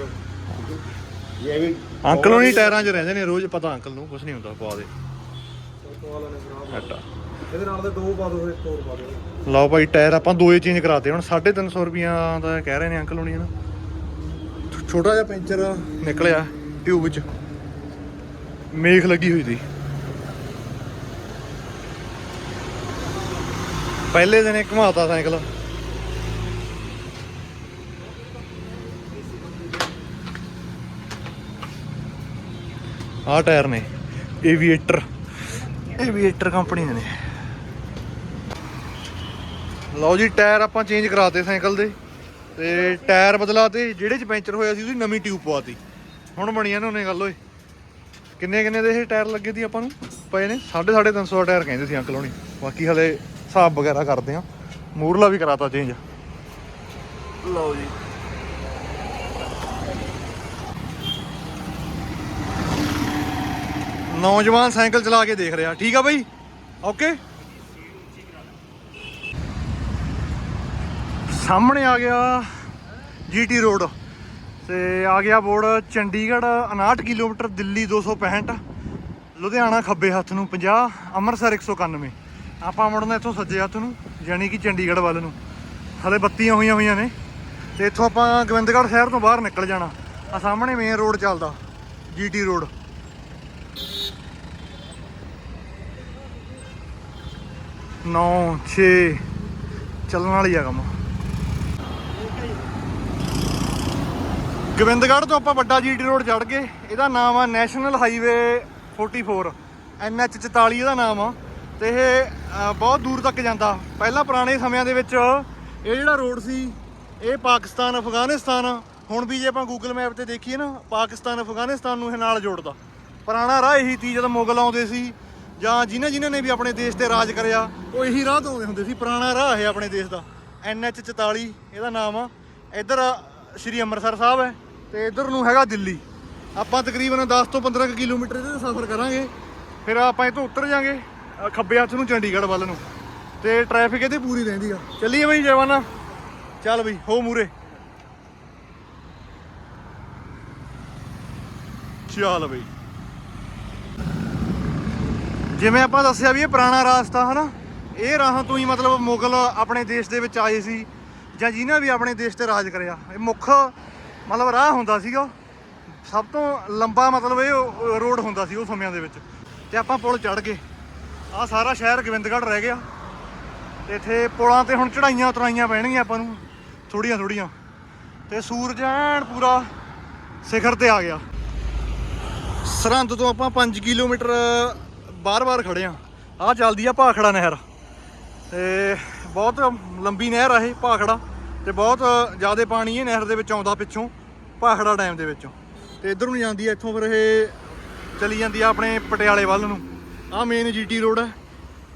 ਇਹ ਵੀ ਅੰਕਲ ਨੂੰ ਨਹੀਂ ਟਾਇਰਾਂ 'ਚ ਰਹਿੰਦੇ ਨੇ ਰੋਜ਼ ਪਤਾ ਅੰਕਲ ਨੂੰ ਕੁਝ ਨਹੀਂ ਹੁੰਦਾ ਦੇ। ਇਹਦੇ ਨਾਲ ਦੇ ਦੋ ਪਾ ਦਿਓ ਇੱਕ ਹੋਰ ਪਾ ਦਿਓ ਲਓ ਭਾਈ ਟਾਇਰ ਆਪਾਂ ਦੋਏ ਚੇਂਜ ਕਰਾਤੇ। ਹੁਣ 350 ਰੁਪਈਆ ਦਾ ਕਹਿ ਰਹੇ ਨੇ ਅੰਕਲ ਹੁਣੀ ਹਨਾ? ਛੋਟਾ ਜਿਹਾ ਪੈਂਚਰ ਨਿਕਲਿਆ ਟਿਊਬ ਵਿੱਚ ਮੇਖ ਲੱਗੀ ਹੋਈ ਸੀ ਪਹਿਲੇ ਦਿਨੇ ਘੁਮਾਤਾ ਸਾਈਕਲ। ਆਹ ਟਾਇਰ ਨੇ ਏਵੀਏਟਰ ਏਵੀਏਟਰ ਕੰਪਨੀ ਦੇ ਨੇ। ਲਓ ਜੀ, ਟਾਇਰ ਆਪਾਂ ਚੇਂਜ ਕਰਾਤੇ ਸਾਈਕਲ ਦੇ। ਤੇ ਟਾਇਰ ਬਦਲਾਤੇ, ਜਿਹੜੇ ਚ ਪੈਂਚਰ ਹੋਇਆ ਸੀ, ਉਹਦੀ ਨਵੀਂ ਟਿਊਬ ਪਵਾਤੀ। ਹੁਣ ਬਣੀਆਂ ਨੇ ਉਹਨੇ ਗੱਲ, ਓਏ। ਕਿੰਨੇ ਕਿੰਨੇ ਦੇ ਇਹ ਟਾਇਰ ਲੱਗੇ ਸੀ ਆਪਾਂ ਨੂੰ? ਪਏ ਨੇ 350 ਦਾ ਟਾਇਰ ਕਹਿੰਦੇ ਸੀ ਅੰਕਲ ਹੋਣੀ। ਬਾਕੀ ਹਲੇ ਹਿਸਾਬ ਵਗੈਰਾ ਕਰਦੇ ਆ। ਮੂਰਲਾ ਵੀ ਕਰਾਤਾ ਚੇਂਜ ਲਓ ਜੀ। ਨੌਜਵਾਨ ਸਾਈਕਲ ਚਲਾ ਕੇ ਦੇਖ ਰਿਹਾ। ਠੀਕ ਆ ਬਾਈ? ਓਕੇ? ਸਾਹਮਣੇ ਆ ਗਿਆ ਜੀਟੀ ਰੋਡ। ਤੇ ਆ ਗਿਆ ਬੋਰਡ ਚੰਡੀਗੜ੍ਹ 59 ਕਿਲੋਮੀਟਰ ਦਿੱਲੀ 265 ਲੁਧਿਆਣਾ ਖੱਬੇ ਹੱਥ ਨੂੰ 50 ਅੰਮ੍ਰਿਤਸਰ 191 ਆਪਾਂ ਮੁੜਨਾ ਇੱਥੋਂ ਸੱਜੇ ਹੱਥ ਨੂੰ ਯਾਨੀ ਕਿ ਚੰਡੀਗੜ੍ਹ ਵੱਲ ਨੂੰ। ਹਲੇ ਬੱਤੀਆਂ ਹੋਈਆਂ ਹੋਈਆਂ ਨੇ। ਤੇ ਇੱਥੋਂ ਆਪਾਂ ਗੋਬਿੰਦਗੜ੍ਹ ਸ਼ਹਿਰ ਤੋਂ ਬਾਹਰ ਨਿਕਲ ਜਾਣਾ। ਆ ਸਾਹਮਣੇ ਮੇਨ ਰੋਡ ਚੱਲਦਾ ਜੀਟੀ ਰੋਡ ਨੌ 6 ਚੱਲਣ ਵਾਲੀ ਆ ਕੰਮ। ਗੋਬਿੰਦਗੜ੍ਹ ਤੋਂ ਆਪਾਂ ਵੱਡਾ ਜੀਟੀ ਰੋਡ ਚੜ ਗਏ। ਇਹਦਾ ਨਾਮ ਆ ਨੈਸ਼ਨਲ ਹਾਈਵੇ 44 NH 44 ਇਹਦਾ ਨਾਮ ਆ। ਤੇ ਇਹ ਬਹੁਤ ਦੂਰ ਤੱਕ ਜਾਂਦਾ। ਪਹਿਲਾਂ ਪੁਰਾਣੇ ਸਮਿਆਂ ਦੇ ਵਿੱਚ ਇਹ ਜਿਹੜਾ ਰੋਡ ਸੀ, ਇਹ ਪਾਕਿਸਤਾਨ, ਅਫਗਾਨਿਸਤਾਨ। ਹੁਣ ਵੀ ਜੇ ਆਪਾਂ ਗੂਗਲ ਮੈਪ ਤੇ ਦੇਖੀਏ ਨਾ, ਪਾਕਿਸਤਾਨ, ਅਫਗਾਨਿਸਤਾਨ ਨੂੰ ਇਹ ਨਾਲ ਜੋੜਦਾ। ਪੁਰਾਣਾ ਰਾਹ ਇਹੀ ਸੀ, ਜਦੋਂ ਮੁਗਲ ਆਉਂਦੇ ਸੀ, ਜਾਂ ਜਿਨ੍ਹਾਂ ਜਿਨ੍ਹਾਂ ਨੇ ਵੀ ਆਪਣੇ ਦੇਸ਼ ਤੇ ਰਾਜ ਕਰਿਆ, ਉਹ ਇਹੀ ਰਾਹ ਤੋਂ ਆਉਂਦੇ ਹੁੰਦੇ ਸੀ। ਪੁਰਾਣਾ ਰਾਹ ਹੈ ਆਪਣੇ ਦੇਸ਼ ਦਾ। NH 44 ਇਹਦਾ ਨਾਮ ਆ। ਇੱਧਰ ਸ਼੍ਰੀ ਅੰਮ੍ਰਿਤਸਰ ਸਾਹਿਬ ਹੈ, ਤੇ ਇੱਧਰ ਨੂੰ ਹੈਗਾ ਦਿੱਲੀ। ਆਪਾਂ ਤਕਰੀਬਨ 10 ਤੋਂ 15 ਕੁ ਕਿਲੋਮੀਟਰ ਇਹਦੇ ਸਫ਼ਰ ਕਰਾਂਗੇ। ਫਿਰ ਆਪਾਂ ਇਹ ਤੋਂ ਉਤਰ ਜਾਾਂਗੇ। ਖੱਬੇ ਹੱਥ ਨੂੰ, ਚੰਡੀਗੜ੍ਹ ਵੱਲ ਨੂੰ। ਤੇ ਟ੍ਰੈਫਿਕ ਇਹਦੀ ਪੂਰੀ ਰਹਿੰਦੀ ਆ। ਚੱਲੀਏ ਬਈ, ਜਵਾਨਾ। ਚੱਲ ਬਈ, ਹੋ ਮੂਰੇ ਚੱਲ ਬਈ। ਜਿਵੇਂ ਆਪਾਂ ਦੱਸਿਆ ਵੀ ਇਹ ਪੁਰਾਣਾ ਰਾਸਤਾ, ਹਨਾ? ਇਹ ਰਾਹਾਂ ਤੋਂ ਹੀ ਮਤਲਬ ਮੁਗਲ ਆਪਣੇ ਦੇਸ਼ ਦੇ ਵਿੱਚ ਆਏ ਸੀ, ਜਾਂ ਜਿਨ੍ਹਾਂ ਵੀ ਆਪਣੇ ਦੇਸ਼ ਤੇ ਰਾਜ ਕਰਿਆ। ਇਹ ਮੁੱਖ ਮਤਲਬ ਰਾਹ ਹੁੰਦਾ ਸੀਗਾ। ਸਭ ਤੋਂ ਲੰਬਾ ਮਤਲਬ ਇਹ ਰੋਡ ਹੁੰਦਾ ਸੀ ਉਹ ਸਮਿਆਂ ਦੇ ਵਿੱਚ। ਤੇ ਆਪਾਂ ਪੁਲ ਚੜ ਗਏ। ਆ ਸਾਰਾ ਸ਼ਹਿਰ ਗੋਬਿੰਦਗੜ੍ਹ ਰਹਿ ਗਿਆ। ਤੇ ਇੱਥੇ ਪੁਲਾਂ ਤੇ ਹੁਣ ਚੜਾਈਆਂ ਉਤਰਾਈਆਂ ਪੈਣਗੀਆਂ ਆਪਾਂ ਨੂੰ ਥੋੜੀਆਂ ਥੋੜੀਆਂ ਤੇ ਸੂਰਜ ਐਨ ਪੂਰਾ ਸਿਖਰ ਤੇ ਆ ਗਿਆ। ਸਰਹੰਦ ਤੋਂ ਆਪਾਂ 5 ਕਿਲੋਮੀਟਰ ਬਾਰ-ਬਾਰ ਖੜੇ ਆ ਆ ਚੱਲਦੀ ਆ ਭਾਖੜਾ ਨਹਿਰ। ਤੇ ਬਹੁਤ ਲੰਬੀ ਨਹਿਰ ਆ ਇਹ ਭਾਖੜਾ। ਤੇ ਬਹੁਤ ਜ਼ਿਆਦਾ ਪਾਣੀ ਇਹ ਨਹਿਰ ਦੇ ਵਿੱਚ ਆਉਂਦਾ ਪਿੱਛੋਂ, ਭਾਖੜਾ ਡੈਮ ਦੇ ਵਿੱਚੋਂ। ਤੇ ਇਧਰ ਨੂੰ ਜਾਂਦੀ ਆ, ਇੱਥੋਂ ਫਿਰ ਇਹ ਚਲੀ ਜਾਂਦੀ ਆ ਆਪਣੇ ਪਟਿਆਲੇ ਵੱਲ ਨੂੰ। ਆ ਮੇਨ ਜੀਟੀ ਰੋਡ ਹੈ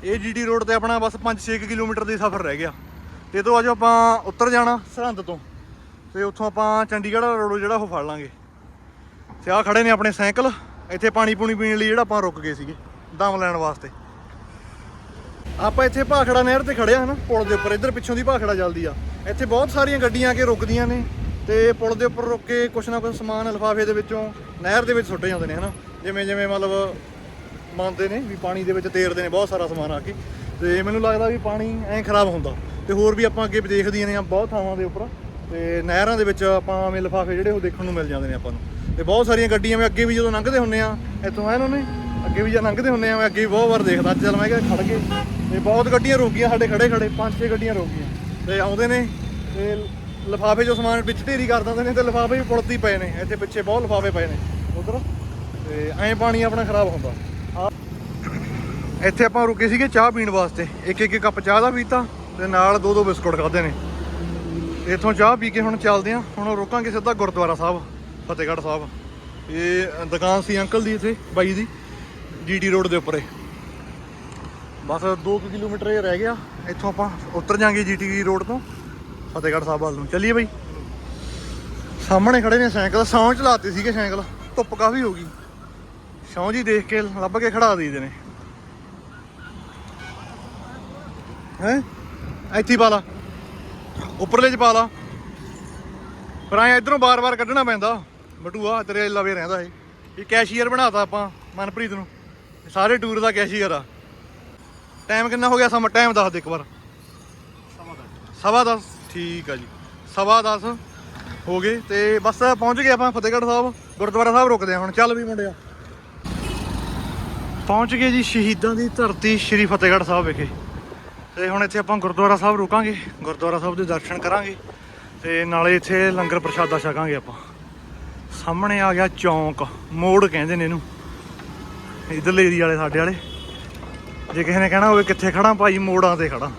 ਇਹ ਜੀਟੀ ਰੋਡ ਤੇ ਆਪਣਾ ਬਸ 5-6 ਕਿਲੋਮੀਟਰ ਦੀ ਸਫ਼ਰ ਰਹਿ ਗਿਆ। ਤੇ ਇਹ ਤੋਂ ਅੱਜ ਆਪਾਂ ਉੱਤਰ ਜਾਣਾ ਸਰਹੰਦ ਤੋਂ, ਤੇ ਉੱਥੋਂ ਆਪਾਂ ਚੰਡੀਗੜ੍ਹ ਰੋਡ ਜਿਹੜਾ ਉਹ ਫੜ ਲਾਂਗੇ। ਤੇ ਆ ਖੜੇ ਨੇ ਆਪਣੇ ਸਾਈਕਲ, ਇੱਥੇ ਪਾਣੀ ਪੂਣੀ ਪੀਣ ਲਈ ਜਿਹੜਾ ਆਪਾਂ ਰੁਕ ਗਏ ਸੀਗੇ, ਦਮ ਲੈਣ ਵਾਸਤੇ। ਆਪਾਂ ਇੱਥੇ ਭਾਖੜਾ ਨਹਿਰ ਤੇ ਖੜੇ ਆ ਹਨਾ, ਪੁਲ ਦੇ ਉੱਪਰ, ਇੱਧਰ ਪਿੱਛੋਂ ਦੀ ਭਾਖੜਾ ਚੱਲਦੀ ਆ। ਇੱਥੇ ਬਹੁਤ ਸਾਰੀਆਂ ਗੱਡੀਆਂ ਆ ਕੇ ਰੁਕਦੀਆਂ ਨੇ, ਤੇ ਪੁਲ ਦੇ ਉੱਪਰ ਰੁਕ ਕੇ ਕੁਛ ਨਾ ਕੁਛ ਸਮਾਨ ਲਿਫਾਫੇ ਦੇ ਵਿੱਚੋਂ ਨਹਿਰ ਦੇ ਵਿੱਚ ਸੁੱਟੇ ਜਾਂਦੇ ਨੇ ਹਨਾ। ਜਿਵੇਂ ਜਿਵੇਂ ਮਤਲਬ ਮੰਨਦੇ ਨੇ ਵੀ ਪਾਣੀ ਦੇ ਵਿੱਚ ਤੇਰਦੇ ਨੇ, ਬਹੁਤ ਸਾਰਾ ਸਮਾਨ ਆ ਕੇ। ਤੇ ਮੈਨੂੰ ਲੱਗਦਾ ਵੀ ਪਾਣੀ ਐਂ ਖਰਾਬ ਹੁੰਦਾ। ਤੇ ਹੋਰ ਵੀ ਆਪਾਂ ਅੱਗੇ ਦੇਖਦੀਆਂ ਨੇ ਆ ਬਹੁਤ ਥਾਵਾਂ ਦੇ ਉੱਪਰ। ਤੇ ਨਹਿਰਾਂ ਦੇ ਵਿੱਚ ਆਪਾਂ ਐਵੇਂ ਲਿਫਾਫੇ ਜਿਹੜੇ ਉਹ ਦੇਖਣ ਨੂੰ ਮਿਲ ਜਾਂਦੇ ਨੇ ਆਪਾਂ ਨੂੰ। ਤੇ ਬਹੁਤ ਸਾਰੀਆਂ ਗੱਡੀਆਂ ਮੈਂ ਅੱਗੇ ਵੀ ਜਦੋਂ ਲੰਘਦੇ ਹੁੰਨੇ ਆ, ਇੱਥੋਂ ਐ ਉਹਨੇ, ਅੱਗੇ ਵੀ ਜਾਂ ਲੰਘਦੇ ਹੁੰਨੇ ਆ, ਮੈਂ ਅੱਗੇ ਵੀ ਬਹੁਤ ਵਾਰ ਦੇਖਦਾ। ਅੱਜ ਚੱਲ ਮੈਂ ਕਿਹਾ ਖੜ ਗਏ ਤੇ ਬਹੁਤ ਗੱਡੀਆਂ ਰੁਕ ਗਈਆਂ, ਸਾਡੇ ਖੜੇ ਖੜੇ, ਪੰਜ ਛੇ ਗੱਡੀਆਂ ਰੁਕ ਗਈਆਂ। ਤੇ ਆਉਂਦੇ ਨੇ, ਤੇ ਲਿਫਾਫੇ ਜੋ ਸਮਾਨ ਵਿੱਚ ਢੇਰੀ ਕਰ ਦਿੰਦੇ ਨੇ ਤੇ ਲਿਫਾਫੇ ਵੀ ਪੁਲਤੀ ਪਏ ਨੇ। ਇੱਥੇ ਪਿੱਛੇ ਬਹੁਤ ਲਿਫਾਫੇ ਪਏ ਨੇ। ਉਧਰ, ਤੇ ਐਂ ਪਾਣੀ ਆਪਣਾ ਖਰਾਬ ਹੁੰਦਾ। ਇੱਥੇ ਆਪਾਂ ਰੁਕੇ ਸੀਗੇ ਚਾਹ ਪੀਣ ਵਾਸਤੇ। ਇੱਕ ਇੱਕ ਕੱਪ ਚਾਹ ਦਾ ਪੀਤਾ ਤੇ ਨਾਲ ਦੋ ਦੋ ਬਿਸਕੁਟ ਖਾਦੇ ਨੇ। ਇੱਥੋਂ ਚਾਹ ਪੀ ਕੇ ਹੁਣ ਚੱਲਦੇ ਆ ਹੁਣ ਰੁਕਾਂਗੇ ਸਿੱਧਾ ਗੁਰਦੁਆਰਾ ਸਾਹਿਬ, ਫਤਿਹਗੜ੍ਹ ਸਾਹਿਬ। ਇਹ ਦੁਕਾਨ ਸੀ ਅੰਕਲ ਦੀ ਇੱਥੇ, ਬਾਈ ਦੀ ਜੀਟੀ ਰੋਡ ਦੇ ਉੱਪਰ। ਇਹ ਬਸ 2 ਕਿਲੋਮੀਟਰ ਇਹ ਰਹਿ ਗਿਆ। ਇੱਥੋਂ ਆਪਾਂ ਉਤਰ ਜਾਾਂਗੇ ਜੀਟੀ ਰੋਡ ਤੋਂ, ਫਤਿਹਗੜ੍ਹ ਸਾਹਿਬ ਵੱਲ ਨੂੰ। ਚੱਲੀਏ ਬਾਈ। ਸਾਹਮਣੇ ਖੜੇ ਨੇ ਸਾਈਕਲ ਸੌਂ ਚਲਾਤੇ ਸੀਗੇ ਸਾਈਕਲ। ਧੁੱਪ ਕਾਫੀ ਹੋ ਗਈ। ਸੌਂ ਜੀ ਦੇਖ ਕੇ ਲੱਭ ਕੇ ਖੜਾ ਦਈਦੇ ਨੇ। ਹੈ? ਇੱਥੇ ਪਾ ਲਾ। ਉੱਪਰਲੇ ਚ ਪਾ ਲਾ। ਪਰ ਐ ਇਧਰੋਂ ਬਾਰ-ਬਾਰ ਕੱਢਣਾ ਪੈਂਦਾ। ਬਟੂਆ, ਤੇਰੇ ਲਵੇ ਰਹਿੰਦਾ ਇਹ। ਇਹ ਕੈਸ਼ੀਅਰ ਬਣਾਤਾ ਆਪਾਂ, ਮਨਪ੍ਰੀਤ ਨੂੰ। ਸਾਰੇ ਟੂਰ ਦਾ ਕੈਸ਼ੀਅਰ ਆ। ਟਾਈਮ ਕਿੰਨਾ ਹੋ ਗਿਆ ਸਮਾਂ? ਟਾਈਮ ਦੱਸ ਦੇ ਇੱਕ ਵਾਰ। ਸਵਾ 10 ਠੀਕ ਆ ਜੀ। ਸਵਾ 10 ਹੋ ਗਏ ਤੇ ਬਸ ਪਹੁੰਚ ਗਏ ਆਪਾਂ ਫਤਿਹਗੜ੍ਹ ਸਾਹਿਬ। ਗੁਰਦੁਆਰਾ ਸਾਹਿਬ ਰੁਕਦੇ ਆ ਹੁਣ। ਚੱਲ ਵੀ ਮੁੰਡਿਆ ਪਹੁੰਚ ਗਏ ਜੀ ਸ਼ਹੀਦਾਂ ਦੀ ਧਰਤੀ ਸ੍ਰੀ ਫਤਿਹਗੜ੍ਹ ਸਾਹਿਬ ਵਿਖੇ। ਤੇ ਹੁਣ ਇੱਥੇ ਆਪਾਂ ਗੁਰਦੁਆਰਾ ਸਾਹਿਬ ਰੁਕਾਂਗੇ। ਗੁਰਦੁਆਰਾ ਸਾਹਿਬ ਦੇ ਦਰਸ਼ਨ ਕਰਾਂਗੇ ਤੇ ਨਾਲੇ ਇੱਥੇ ਲੰਗਰ ਪ੍ਰਸ਼ਾਦਾ ਛਕਾਂਗੇ ਆਪਾਂ। ਸਾਹਮਣੇ ਆ ਗਿਆ ਚੌਂਕ, ਮੋੜ ਕਹਿੰਦੇ ਨੇ ਇਹਨੂੰ। ਇਧਰਲੇ ਏਰੀਆ ਵਾਲੇ, ਸਾਡੇ ਵਾਲੇ। ਜੇ ਕਿਸੇ ਨੇ ਕਹਿਣਾ ਹੋਵੇ ਕਿੱਥੇ ਖੜਾ ਭਾਈ ਮੋੜਾਂ ਤੇ ਖੜਾ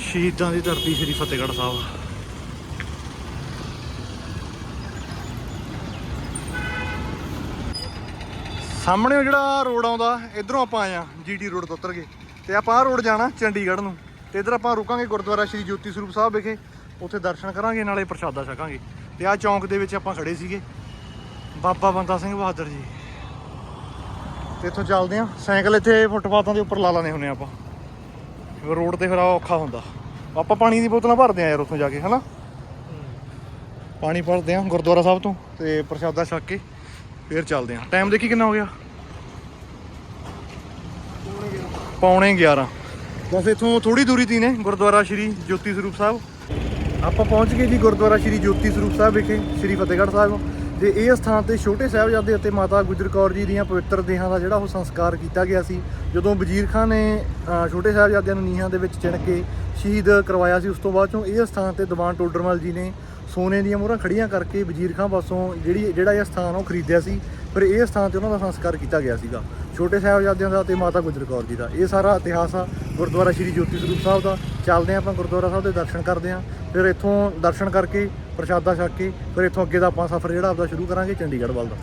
ਸ਼ਹੀਦਾਂ ਦੀ ਧਰਤੀ ਸ੍ਰੀ ਫਤਿਹਗੜ੍ਹ ਸਾਹਿਬ। ਸਾਹਮਣੇ ਉਹ ਜਿਹੜਾ ਰੋਡ ਆਉਂਦਾ ਇਧਰੋਂ ਆਪਾਂ ਆਏ ਆ ਜੀਟੀ ਰੋਡ ਤੋਂ ਉਤਰ ਕੇ। ਤੇ ਆਪਾਂ ਆਹ ਰੋਡ ਜਾਣਾ ਚੰਡੀਗੜ੍ਹ ਨੂੰ। ਤੇ ਇਧਰ ਆਪਾਂ ਰੁਕਾਂਗੇ ਗੁਰਦੁਆਰਾ ਸ਼੍ਰੀ ਜੋਤੀ ਸਰੂਪ ਸਾਹਿਬ ਵਿਖੇ। ਉੱਥੇ ਦਰਸ਼ਨ ਕਰਾਂਗੇ ਨਾਲੇ ਪ੍ਰਸ਼ਾਦਾ ਛਕਾਂਗੇ। ਤੇ ਆਹ ਚੌਂਕ ਦੇ ਵਿੱਚ ਆਪਾਂ ਖੜੇ ਸੀਗੇ। ਬਾਬਾ ਬੰਦਾ ਸਿੰਘ ਬਹਾਦਰ ਜੀ। ਤੇ ਇੱਥੋਂ ਚੱਲਦੇ ਆ ਸਾਈਕਲ ਇੱਥੇ ਫੁੱਟਪਾਥਾਂ ਦੇ ਉੱਪਰ ਲਾ ਲਾਣੇ ਹੁੰਨੇ ਆਪਾਂ। ਫਿਰ ਰੋਡ ਤੇ ਫਿਰ ਔਖਾ ਹੁੰਦਾ। ਆਪਾਂ ਪਾਣੀ ਦੀ ਬੋਤਲਾਂ ਭਰਦੇ ਆ ਯਾਰ ਉੱਥੋਂ ਜਾ ਕੇ ਹਨਾ? ਪਾਣੀ ਭਰਦੇ ਆ ਗੁਰਦੁਆਰਾ ਸਾਹਿਬ ਤੋਂ ਤੇ ਪ੍ਰਸ਼ਾਦਾ ਛਕ ਕੇ। ਫਿਰ ਚੱਲਦੇ ਆ ਟਾਈਮ ਦੇਖੀ ਕਿੰਨਾ ਹੋ ਗਿਆ? ਪੌਣੇ 11 ਬਸ ਇੱਥੋਂ ਥੋੜੀ ਦੂਰੀ ਤੀ ਨੇ ਗੁਰਦੁਆਰਾ ਸ਼੍ਰੀ ਜੋਤੀ ਸਰੂਪ ਸਾਹਿਬ। ਆਪਾਂ ਪਹੁੰਚ ਗਏ ਜੀ ਗੁਰਦੁਆਰਾ ਸ਼੍ਰੀ ਜੋਤੀ ਸਰੂਪ ਸਾਹਿਬ ਵਿਖੇ, ਸ਼੍ਰੀ ਫਤਿਹਗੜ੍ਹ ਸਾਹਿਬ। ਤੇ ਇਹ ਸਥਾਨ ਤੇ ਛੋਟੇ ਸਾਹਿਬਜ਼ਾਦੇ ਅਤੇ ਮਾਤਾ ਗੁਜਰ ਕੌਰ ਜੀ ਦੀਆਂ ਪਵਿੱਤਰ ਦੇਹਾਂ ਦਾ ਜਿਹੜਾ ਉਹ ਸੰਸਕਾਰ ਕੀਤਾ ਗਿਆ ਸੀ। ਜਦੋਂ ਵਜ਼ੀਰ ਖਾਨ ਨੇ ਛੋਟੇ ਸਾਹਿਬਜ਼ਾਦਿਆਂ ਨੂੰ ਨੀਹਾਂ ਦੇ ਵਿੱਚ ਚਿਣ ਕੇ ਸ਼ਹੀਦ ਕਰਵਾਇਆ ਸੀ, ਉਸ ਤੋਂ ਬਾਅਦ ਚੋਂ ਇਹ ਸਥਾਨ ਤੇ ਦੀਵਾਨ ਟੋਡਰਮਲ ਜੀ ਨੇ ਸੋਨੇ ਦੀਆਂ ਮੋਹਰਾਂ ਖੜੀਆਂ ਕਰਕੇ ਵਜ਼ੀਰ ਖਾਨ ਪਾਸੋਂ ਜਿਹੜੀ, ਜਿਹੜਾ ਇਹ ਸਥਾਨ ਉਹ ਖਰੀਦਿਆ ਸੀ, ਫਿਰ ਇਹ ਸਥਾਨ ਤੇ ਉਹਨਾਂ ਦਾ ਸੰਸਕਾਰ ਕੀਤਾ ਗਿਆ ਸੀਗਾ। ਛੋਟੇ ਸਾਹਿਬਜ਼ਾਦਿਆਂ ਦਾ ਤੇ ਮਾਤਾ ਗੁਜਰ ਕੌਰ ਜੀ ਦਾ। ਇਹ ਸਾਰਾ ਇਤਿਹਾਸ ਆ ਗੁਰਦੁਆਰਾ ਸ਼੍ਰੀ ਜੋਤੀ ਸਰੂਪ ਸਾਹਿਬ ਦਾ। ਚੱਲਦੇ ਹਾਂ ਆਪਾਂ ਗੁਰਦੁਆਰਾ ਸਾਹਿਬ ਦੇ ਦਰਸ਼ਨ ਕਰਦੇ ਹਾਂ। ਫਿਰ ਇੱਥੋਂ ਦਰਸ਼ਨ ਕਰਕੇ, ਪ੍ਰਸ਼ਾਦਾ ਛਕ ਕੇ, ਫਿਰ ਇੱਥੋਂ ਅੱਗੇ ਦਾ ਆਪਾਂ ਸਫ਼ਰ ਜਿਹੜਾ ਆਪਦਾ ਸ਼ੁਰੂ ਕਰਾਂਗੇ, ਚੰਡੀਗੜ੍ਹ ਵੱਲ ਦਾ।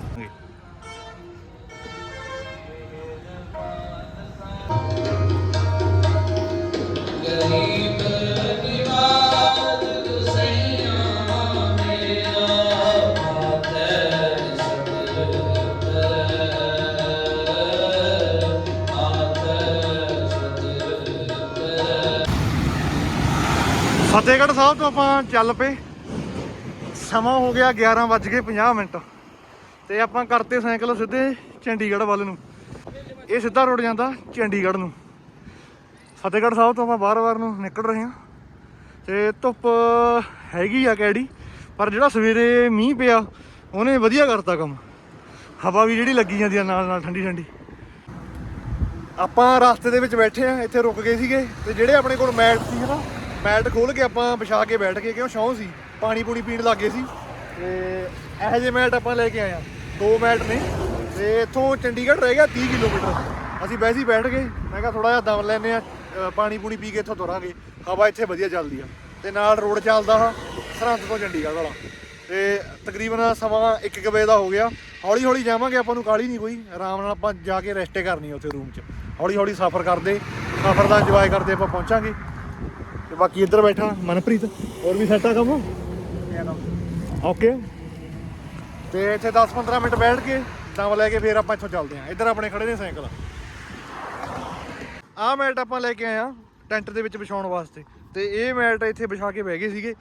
ਫਤਿਹਗੜ੍ਹ ਸਾਹਿਬ ਤੋਂ ਆਪਾਂ ਚੱਲ ਪਏ। ਸਮਾਂ ਹੋ ਗਿਆ 11:50 ਮਿੰਟ। ਤੇ ਆਪਾਂ ਕਰਤੇ ਸਾਈਕਲ ਸਿੱਧੇ ਚੰਡੀਗੜ੍ਹ ਵੱਲ ਨੂੰ। ਇਹ ਸਿੱਧਾ ਰੋਡ ਜਾਂਦਾ ਚੰਡੀਗੜ੍ਹ ਨੂੰ। ਫਤਿਹਗੜ੍ਹ ਸਾਹਿਬ ਤੋਂ ਆਪਾਂ ਬਾਰ-ਬਾਰ ਨੂੰ ਨਿਕਲ ਰਹੇ ਹਾਂ। ਤੇ ਧੁੱਪ ਹੈਗੀ ਆ ਕੈੜੀ, ਪਰ ਜਿਹੜਾ ਸਵੇਰੇ ਮੀਂਹ ਪਿਆ, ਉਹਨੇ ਵਧੀਆ ਕਰਤਾ ਕੰਮ। ਹਵਾ ਵੀ ਜਿਹੜੀ ਲੱਗੀ ਜਾਂਦੀ ਆ ਨਾਲ ਨਾਲ ਠੰਡੀ ਠੰਡੀ। ਆਪਾਂ ਰਸਤੇ ਦੇ ਵਿੱਚ ਬੈਠੇ ਆ ਇੱਥੇ ਰੁਕ ਗਏ ਸੀਗੇ। ਤੇ ਜਿਹੜੇ ਆਪਣੇ ਕੋਲ ਮੈਟ ਸੀ ਹਨਾ ਮੈਟ ਖੋਲ ਕੇ ਆਪਾਂ ਵਿਛਾ ਕੇ ਬੈਠ ਗਏ, ਕਿਉਂ ਸ਼ੌਂ ਸੀ? ਪਾਣੀ ਪੂਣੀ ਪੀਣ ਲੱਗੇ ਸੀ। ਤੇ ਇਹੋ ਜਿਹੇ ਮੈਟ ਆਪਾਂ ਲੈ ਕੇ ਆਏ ਆ ਦੋ ਮੈਟ ਨੇ। ਤੇ ਇੱਥੋਂ ਚੰਡੀਗੜ੍ਹ ਰਹਿ ਗਿਆ 30 ਕਿਲੋਮੀਟਰ। ਅਸੀਂ ਵੈਸੇ ਹੀ ਬੈਠ ਗਏ। ਮੈਂ ਕਿਹਾ ਥੋੜਾ ਜਿਹਾ ਦਮ ਲੈਨੇ ਆ ਪਾਣੀ ਪੂਣੀ ਪੀ ਕੇ ਇੱਥੋਂ ਤੁਰਾਂਗੇ। ਹਵਾ ਇੱਥੇ ਵਧੀਆ ਚੱਲਦੀ ਆ। ਤੇ ਨਾਲ ਰੋਡ ਚੱਲਦਾ ਹਾਂ, ਸਰਹੰਦ ਤੋਂ ਚੰਡੀਗੜ੍ਹ ਵਾਲਾ। ਤੇ ਤਕਰੀਬਨ ਸਮਾਂ 1 ਵਜੇ ਦਾ ਹੋ ਗਿਆ। ਹੌਲੀ ਹੌਲੀ ਜਾਵਾਂਗੇ ਆਪਾਂ ਨੂੰ ਕਾਲੀ ਨਹੀਂ ਕੋਈ। ਆਰਾਮ ਨਾਲ ਆਪਾਂ ਜਾ ਕੇ ਰੈਸਟ ਕਰਨੀ ਉੱਥੇ ਰੂਮ 'ਚ। ਹੌਲੀ ਹੌਲੀ ਸਫ਼ਰ ਕਰਦੇ। ਸਫ਼ਰ ਦਾ ਇੰਜੋਏ ਕਰਦੇ ਆਪਾਂ ਪਹੁੰਚਾਂਗੇ। ਤੇ ਬਾਕੀ ਇੱਧਰ ਬੈਠਾ ਮਨਪ੍ਰੀਤ। ਹੋਰ ਵੀ ਸੈੱਟ ਆ ਕੰਮ? ਓਕੇ ਤੇ ਇੱਥੇ 10-15 ਮਿੰਟ ਬੈਠ ਕੇ ਦਮ ਲੈ ਕੇ ਫੇਰ ਆਪਾਂ ਇੱਥੋਂ ਚੱਲਦੇ ਆਂ ਇੱਧਰ ਆਪਣੇ ਖੜੇ ਨੇ ਸਾਈਕਲ। ਆਹ ਮੈਟ ਆਪਾਂ ਲੈ ਕੇ ਆਏ ਆ ਟੈਂਟ ਦੇ ਵਿੱਚ ਵਿਛਾਉਣ ਵਾਸਤੇ। ਤੇ ਇਹ ਮੈਟ ਇੱਥੇ ਵਿਛਾ ਕੇ ਬਹਿ ਗਏ ਸੀਗੇ।